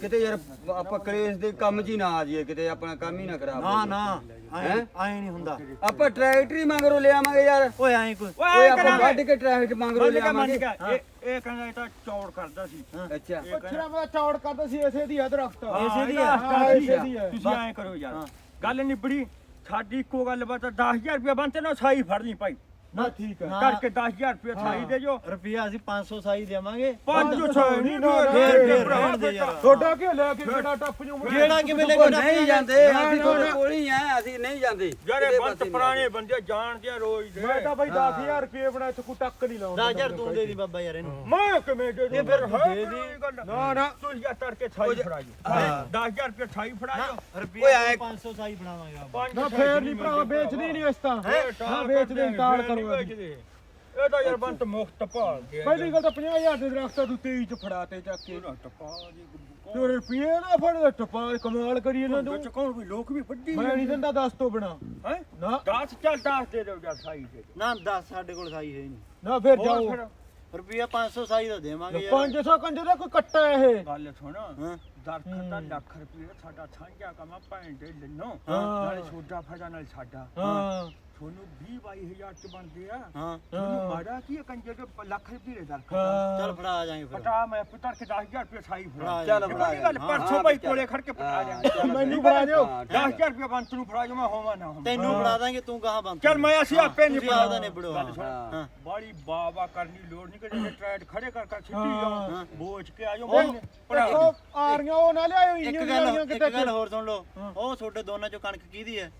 ਕਿਤੇ ਯਾਰ ਆਪਾਂ ਕਲੇਸ਼ ਦੇ ਕੰਮ 'ਚ ਹੀ ਨਾ ਆ ਜਾਈਏ ਕਿਤੇ ਆਪਣਾ ਕੰਮ ਹੀ ਨਾ ਖਰਾਬ ਨਾ ਹੋ ਨਾ ਹੈਂ? ਐ ਐ ਨਹੀਂ ਹੁੰਦਾ। ਆਪਾਂ ਟਰੈਕਟਰੀ ਮੰਗਰੋ ਲਿਆਵਾਂਗੇ ਯਾਰ। ਓਏ ਐ ਕੋਈ ਓਏ ਆਪਾਂ ਵੱਢ ਕੇ ਟਰੈਕਟਰ ਮੰਗਰੋ ਮੰਨ ਗਿਆ। ਲਿਆਵਾਂਗੇ ਇਹ ਇਹ ਕਹਿੰਦਾ ਇਹ ਤਾਂ ਚੌੜ ਕਰਦਾ ਸੀ। ਅੱਛਾ। ਪੱਛੜਾ ਮੈਂ ਚੌੜ ਕਰਦਾ ਸੀ ਇਸੇ ਦੀ ਆ ਦਰਖਤ ਇਸੇ ਦੀ ਆ। ਹਾਂ, ਇਸੇ ਦੀ ਆ। ਤੁਸੀਂ ਐਂ ਕਰੋ ਯਾਰ। ਗੱਲ ਨਿਬੜੀ। ਸਾਡੀ ਇੱਕੋ ਗੱਲ ਬਸ 10000 ਰੁਪਏ ਬੰਤੇ ਨਾ ਸਾਈ ਫੜ ਲਈ ਭਾਈ। ਨਾ ਠੀਕ ਹੈ। ਕਰਕੇ 10000 ਰੁਪਏ ਸਾਈ ਦੇ ਜੋ ਰੁਪਿਆ ਅਸੀਂ 500 ਸਾਈ ਦੇਵਾਂਗੇ। ਪੰਜ ਛੇ ਨਹੀਂ ਨਾ, ਫੇਰ ਫੇਰ ਰਹਿਣ ਦੇ ਯਾਰ। ਤੁਹਾਡਾ ਕੀ ਲੈ ਕੇ ਕਿਹੜਾ ਟੱਪ ਜੂ ਗੇੜਾ ਕਿਵੇਂ ਲੈ ਕੇ ਨਹੀਂ ਜਾਂਦੇ ਅਸੀਂ ਤੁਹਾਡੇ ਕੋਲ ਹੀ ਆ ਅਸੀਂ ਨਹੀਂ ਜਾਂਦੇ। ਯਾਰੇ ਬੰਤ ਨਹੀਂ ਪੁਰਾਣੇ ਬੰਦੇ ਜਾਣਦੇ ਆ ਰੋਜ਼ ਦੇ। ਮੈਂ ਤਾਂ ਬਈ 10000 ਰੁਪਏ ਬਣਾ ਇੱਥੇ ਕੋਈ ਟੱਕ ਨਹੀਂ ਲਾਉਂਦਾ 10000 ਤੂੰ ਦੇ ਦੀ ਬਾਬਾ ਯਾਰ ਇਹਨੂੰ। ਮੈਂ ਕਿਵੇਂ ਦੇ ਦੂੰ ਫਿਰ ਦੇ ਗੱਲ ਨਾ। ਨਾ ਤੁਸੀਂ ਜਾਂ ਤੜਕੇ ਸਾਈ ਫੜਾ ਜੋ 10000 ਰੁਪਏ ਸਾਈ ਫੜਾ ਜੋ ਰੁਪਿਆ 500 ਸਾਈ ਪੰਜ ਨਾ ਫੇਰ ਨਹੀਂ ਭਰਾ ਵੇਚਦੀ ਨਹੀਂ ਇਸ ਤਾਂ। ਹਾਂ? ਵੇਚਦੇ ਕਰਦੇ ਟਾਲ ਫੇਰ ਨਹੀਂ ਕਰੋ ਵੇਚਦੇ। ਇਹ ਤਾਂ ਯਾਰ ਬੰਤ ਮੁਖਤ ਭਾਲ ਕੇ ਪਹਿਲੀ ਗੱਲ ਤਾਂ 50000 ਦੇ ਦਰਖਤਾਂ ਤੂੰ 23 ਚ ਫੜਾਤੇ ਚੱਕ ਕੇ। ਤੇ ਰੁਪਏ ਨਾ ਫੜ ਟਪਾ ਕਮਾਲ ਕਰੀ ਇਹਨਾਂ ਵਿੱਚ ਤੂੰ। ਕੌਣ ਵੀ ਲੋਕ ਵੀ ਵੱਡੀ ਮੈਂ ਨਹੀਂ ਦਿੰਦਾ 10 ਤੋਂ ਬਿਨਾ। ਹੈ? ਨਾ। 10 ਚੱਲ 10 ਦੇ ਦਿਓ ਯਾਰ ਸਾਈ ਦੇ। ਦਿਓ। ਨਾ 10 ਸਾਡੇ ਕੋਲ ਸਾਈ ਹੈ ਨਹੀਂ। ਨਾ ਫੇਰ ਹੋਰ ਜਾਓ। ਫਿਰ? ਰੁਪਿਆ 500 ਸਾਈ ਦਾ ਦੇਵਾਂਗੇ ਯਾਰ। 500 ਕੰਜੇ ਦਾ ਕੋਈ ਕੱਟਾ ਇਹ। ਗੱਲ ਸੁਣ। ਹਾਂ? ਦਰਖਤ ਦਾ ਲੱਖ ਰੁਪਏ ਸਾਡਾ ਸਾਂਝਾ ਕਮਾ ਭੈਣ ਦੇ ਲੈਨੋ। ਨਾਲੇ ਸੋਡਾ ਫਾਇਦਾ ਨਾਲ ਸਾਡਾ। ਹਾਂ। ਤੁਹਾਨੂੰ 20 22000 ਚ ਬਣਦੇ ਆ। ਹਾਂ। ਤੁਹਾਨੂੰ ਮਾੜਾ ਕੀ ਕੰਜਰ ਦੇ ਲੱਖ ਰੁਪਏ ਦੇ ਦਰਖਤ ਚੱਲ ਫੜਾ ਆ ਜਾਾਂਗੇ ਫਿਰ। ਪਟਾ ਮੈਂ ਪਿੱਤਰ ਕੇ 10000 ਰੁਪਏ ਸਾਈ ਫੜਾ। ਚੱਲ ਇਹ ਫੜਾ ਬੜੀ ਗੱਲ ਹਾਂ, ਪਰਸੋਂ ਹਾਂ, ਚੱਲ। ਕੋਲੇ ਖੜ ਕੇ ਪਟਾ ਚੱਲ। ਮੈਨੂੰ ਫੜਾ ਦਿਓ। ਹਾਂ, 10000 ਰੁਪਏ ਬੰਤ ਨੂੰ ਫੜਾ ਜੋ ਮੈਂ ਹੋਵਾਂ ਨਾ ਹੋਵਾਂ। ਤੈਨੂੰ ਫੜਾ ਦਾਂਗੇ ਤੂੰ ਕਹਾਂ ਬੰਦ ਚੱਲ ਮੈਂ ਅਸੀਂ ਆਪੇ ਤੁਸੀਂ ਨਿਬੜਾ ਆਪਦਾ ਨਿਬੜੋ। ਹਾਂ। ਹਾਂ। ਬਾੜੀ ਬਾਬਾ ਕਰਨੀ ਲੋੜ ਨਹੀਂ ਕਿ ਜੇ ਟਰੈਟ ਖੜੇ ਕਰ ਕਰ ਸਿੱਧੀ ਹਾਂ। ਜਾਓ ਬੋਝ ਕੇ ਆਜੋ ਉਹ- ਭਰਾ। ਉਹ ਆ ਰਹੀਆਂ ਉਹ ਨਾ ਲਿਆਇਓ ਇੱਕ ਗੱਲ ਵਾਲੀਆਂ ਇੱਕ ਕਿਤੇ ਗੱਲ ਹੋਰ ਸੁਣ ਲਓ। ਉਹ ਤੁਹਾਡੇ ਦੋਨਾਂ ਚੋਂ ਕਣਕ ਕਿਹਦੀ ਹੈ?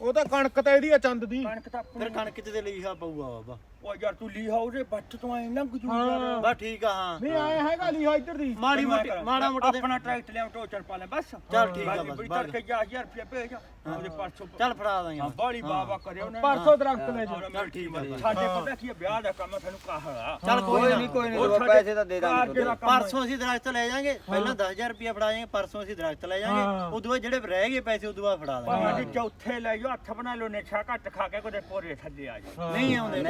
ਉਹ ਤਾਂ ਕਣਕ ਤਾਂ ਇਹਦੀ ਆ ਚੰਦ ਦੀ। ਕਣਕ ਤਾਂ ਫਿਰ ਕਣਕ ਚ ਤੇ ਲਿਖਾ ਪਊਗਾ ਬਾਬਾ। ਉਹ ਯਾਰ ਤੂੰ ਲੀ ਹਾਉਰੇ ਬੱਟ ਤੋਂ ਐ ਲੰਘ ਜੂ ਹਾਂ। ਯਾਰ। ਬਸ ਠੀਕ ਆ ਹਾਂ। ਨਹੀਂ ਆਇਆ ਹੈਗਾ ਲੀਹਾ ਇੱਧਰ ਦੀ। ਮਾੜੀ ਮੋਟੀ ਮਾੜਾ ਮੋਟਾ ਆਪਣਾ ਟਰੈਕਟ ਲਿਆ ਟੋਚਰ ਪਾ ਲੈ ਬਸ। ਚੱਲ ਠੀਕ ਆ ਬਸ, ਬੜੀ ਤੜਕੇ 1000 ਰੁਪਏ ਭੇਜ ਉਹਦੇ ਪਰਸੋਂ ਚੱਲ ਫੜਾ ਦਾਂਗੇ ਹਾਂ ਬਾੜੀ ਬਾਬਾ ਕਰਿਓ ਨਾ ਪਰਸੋਂ ਦਰਖਤ ਲੈ ਜਾ ਚੱਲ ਠੀਕ ਹੈ ਸਾਡੇ ਪਤਾ ਕੀ ਵਿਆਹ ਦਾ ਕੰਮ ਆ, ਸਾਨੂੰ ਕਾਹਲਾ ਚੱਲ ਕੋਈ ਨਾ। ਨਹੀਂ ਕੋਈ ਨਹੀਂ ਪੈਸੇ ਤਾਂ ਦੇ ਦਾਂਗੇ। ਪਰਸੋਂ ਅਸੀਂ ਦਰਖਤ ਲੈ ਜਾਾਂਗੇ। ਪਹਿਲਾਂ 10000 ਰੁਪਏ ਫੜਾ ਜਾਾਂਗੇ ਪਰਸੋਂ ਅਸੀਂ ਦਰਖਤ ਲੈ। ਜਾਾਂਗੇ। ਉਦੋਂ ਬਾਅਦ ਜਿਹੜੇ ਰਹਿ ਗਏ ਪੈਸੇ ਉਦੋਂ ਬਾਅਦ ਫੜਾ ਦਾਂਗੇ ਚੌਥੇ ਲੈ ਜਾਓ ਹੱਥ ਬਣਾ ਲਓ ਨੇਛਾ ਘੱਟ ਖਾ ਕੇ ਕੋਈ ਪੋਰੇ ਥੱਲੇ ਆ ਜਾਓ। ਨਹੀਂ ਆਉਂਦੇ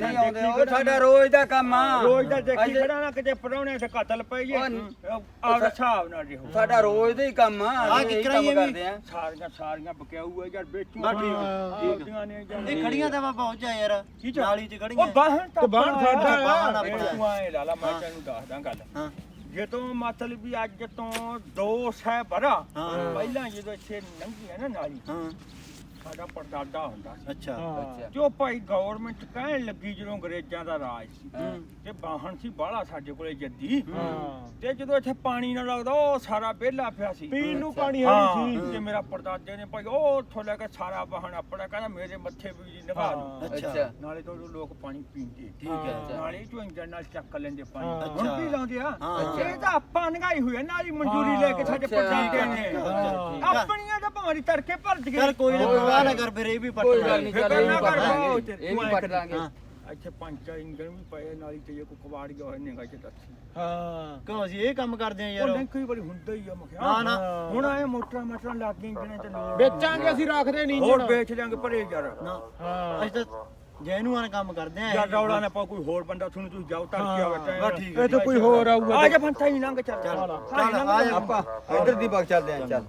ਨਹੀਂ ਆਉਂਦੇ ਉਹ ਸਾਡਾ ਰੋਜ਼ ਦਾ ਕੰਮ ਆ। ਰੋਜ਼ ਦਾ ਦੇਖੀ ਖੜਾ ਨਾ ਕਿਤੇ ਪਰੌਣੇ ਤੇ ਕਤਲ ਪਈ ਜੇ ਉਹ- ਆਪਦਾ ਹਿਸਾਬ ਨਾਲ ਰਹੋ ਸਾਡਾ ਰੋਜ਼ ਦਾ ਹੀ ਕੰਮ ਆ ਹੀ ਆ ਵੀ। ਕਰਦੇ ਆ। ਸਾਰੀਆਂ ਸਾਰੀਆਂ ਬਕਿਆਊ ਆ ਯਾਰ ਵੇਚੂ ਬਸ ਠੀਕ ਜਾਂ ਇਹ ਖੜੀਆਂ ਤਾਂ ਪਹੁੰਚ ਜਾ ਯਾਰ ਕੀ? ਨਾਲੀ ਚ ਖੜੀਆਂ। ਉਹ ਬਾਹਣ ਤਾਂ ਬਾਹਣ ਸਾਡਾ ਹੈ। ਬਾਹਣ ਆਪਣਾ ਇਹ ਹੈ। ਤੂੰ ਐਂ ਲਾ ਲਾ ਮੈਂ ਤੈਨੂੰ ਦੱਸਦਾ ਗੱਲ। ਹਾਂ। ਜੇ ਤੂੰ ਮਤਲਬ ਵੀ ਅੱਜ ਤੋਂ 2 ਸੈ ਬਰਾ ਹਾਂ। ਪਹਿਲਾਂ ਜਦੋਂ ਇੱਥੇ ਲੰਘੀ ਹੈ ਨਾ ਨਾਲੀ ਹਾਂ। ਸਾਡਾ ਪਰਦਾਦਾ ਹੁੰਦਾ ਸੀ। ਅੱਛਾ। ਹਾਂ। ਜੋ ਭਾਈ ਗਵਰਨਮੈਂਟ ਕਹਿਣ ਲੱਗੀ ਜਦੋਂ ਅੰਗਰੇਜ਼ਾਂ ਦਾ ਰਾਜ ਸੀ। ਤੇ ਬਾਹਣ ਸੀ ਬਾਹਲਾ ਸਾਡੇ ਕੋਲੇ ਜੱਦੀ। ਹਾਂ। ਤੇ ਜਦੋਂ ਇੱਥੇ ਪਾਣੀ ਨਾ ਲੱਗਦਾ ਉਹ ਸਾਰਾ ਵਿਹਲਾ ਪਿਆ ਸੀ। ਪੀਣ ਨੂੰ ਪਾਣੀ ਹੈ ਨਹੀਂ ਸੀ। ਤੇ ਮੇਰਾ ਪਰਦਾਦੇ ਨੇ ਭਾਈ ਉਹ ਉੱਥੋਂ ਲੈ ਕੇ ਸਾਰਾ ਬਾਹਣ ਆਪਣਾ ਕਹਿੰਦਾ ਮੇਰੇ ਮੱਥੇ ਵੀ ਜੀ ਨਗਾ ਦੋ ਹਾਂ। ਅੱਛਾ। ਨਾਲੇ ਤੋਂ ਲੋਕ ਪਾਣੀ ਪੀਂਦੇ ਠੀਕ ਹੈ। ਨਾਲੇ ਚੋਂ ਇੰਜਣ ਨਾਲ ਚੱਕ ਲੈਂਦੇ ਪਾਣੀ। ਹੁਣ ਵੀ ਲਾਉਂਦੇ ਆ। ਇਹ ਤਾਂ ਆਪਾਂ ਨਗਾਈ ਹੋਈ ਹੈ ਨਾਲੀ ਮਨਜ਼ੂਰੀ ਲੈ ਕੇ ਸਾਡੇ ਅੱਛਾ। ਪਰਦਾਦੇ ਨੇ। ਹਾਂ। ਆਪਣੀਆਂ ਤਾਂ ਭਾਵੇਂ ਤੜਕੇ ਭਰ ਗਏ ਕੋਈ ਨਾ ਪਰਵਾਹ ਨਾ ਕਰ ਫਿਰ ਇਹ ਵੀ ਪੱਟ ਕੋਈ ਗੱਲ ਨਹੀਂ ਚੱਲ ਇਹ ਵੀ ਪੱਟ ਉਹ ਇਹ ਵੀ ਪੱਟ ਪੰਚਾ ਇੰਜਣ ਵੀ ਪਏ ਨਾਲੀ ਤੇ ਕੋਈ ਕਵਾੜ ਗਿਆ ਹੋਇਆ ਨਿਗਾ ਚ ਦੱਸੀ ਹਾਂ। ਕਿਉਂ ਅਸੀਂ ਇਹ ਕੰਮ ਕਰਦੇ ਆ ਉਹ ਯਾਰ? ਨਹੀਂ ਕਈ ਵਾਰੀ ਹੁੰਦਾ ਹੀ ਆ ਮੈਂ ਕਿਹਾ। ਨਾ, ਨਾ। ਹੁਣ ਆਏ ਮੋਟਰਾਂ ਮਟਰਾਂ ਲੱਗ ਗਈਆਂ ਇੰਜਣੇ ਤੇ ਲੋੜ। ਵੇਚਾਂਗੇ ਅਸੀਂ ਰੱਖਦੇ ਨਹੀਂ ਹੋਰ ਵੇਚ ਦਿਆਂਗੇ ਪਰੇ ਯਾਰ। ਨਾ ਹਾਂ। ਅਸੀਂ ਤਾਂ ਜੈਨੂਅਨ ਕੰਮ ਕਰਦੇ ਆ ਜਾਂ ਰੌਲਾ ਨਾ ਪਾ ਕੋਈ ਹੋਰ ਬੰਦਾ ਤੁਹਾਨੂੰ ਤੁਸੀਂ ਜਾਓ ਤਾਂ ਕੀ ਆਵੇ ਬਸ ਠੀਕ ਹੈ ਇਹ ਤਾਂ ਕੋਈ ਹੋਰ ਆਊਗਾ ਆ ਜਾ ਬੰਤਾ ਹੀ ਲੰਘ ਚੱਲ। ਚੱਲ ਆ ਜਾ। ਆਪਾਂ ਇੱਧਰ ਦੀ ਬਗ ਚੱਲਦੇ ਆਂ ਚੱਲ।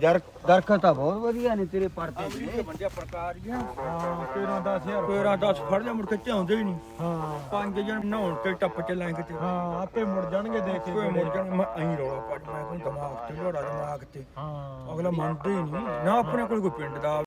ਯਾਰ ਦਰਖਤ ਤਾਂ ਬਹੁਤ ਵਧੀਆ ਨੇ ਤੇਰੇ ਪਰਤੇ ਇਹ ਬੰਦੇ ਪ੍ਰਕਾਰ ਹੀ ਆ ਹਾਂ 13 10000 ਤੇਰਾ 10 ਫੜ ਲਿਆ ਮੁੜ ਕੇ ਝਾਉਂਦੇ ਹੀ ਨਹੀਂ। ਹਾਂ। ਪੰਜ ਜਣ ਨਹਾਉਣ ਤੇ ਟੱਪ ਚ ਲਾਂਗੇ ਤੇ। ਹਾਂ ਆਪੇ ਮੁੜ ਜਾਣਗੇ ਦੇਖ ਕੇ ਕੋਈ ਮੁੜ ਜਾਣ ਮੈਂ ਅਹੀਂ ਰੌਲਾ ਪਾ ਮੈਂ ਕੋਈ ਦਿਮਾਗ ਤੇ ਲੋੜਾ ਦਿਮਾਗ ਤੇ। ਹਾਂ। ਅਗਲਾ ਮੰਨਦਾ ਹੀ ਨਹੀਂ। ਨਾ ਆਪਣੇ ਕੋਲ ਕੋਈ ਪਿੰਡ ਦਾ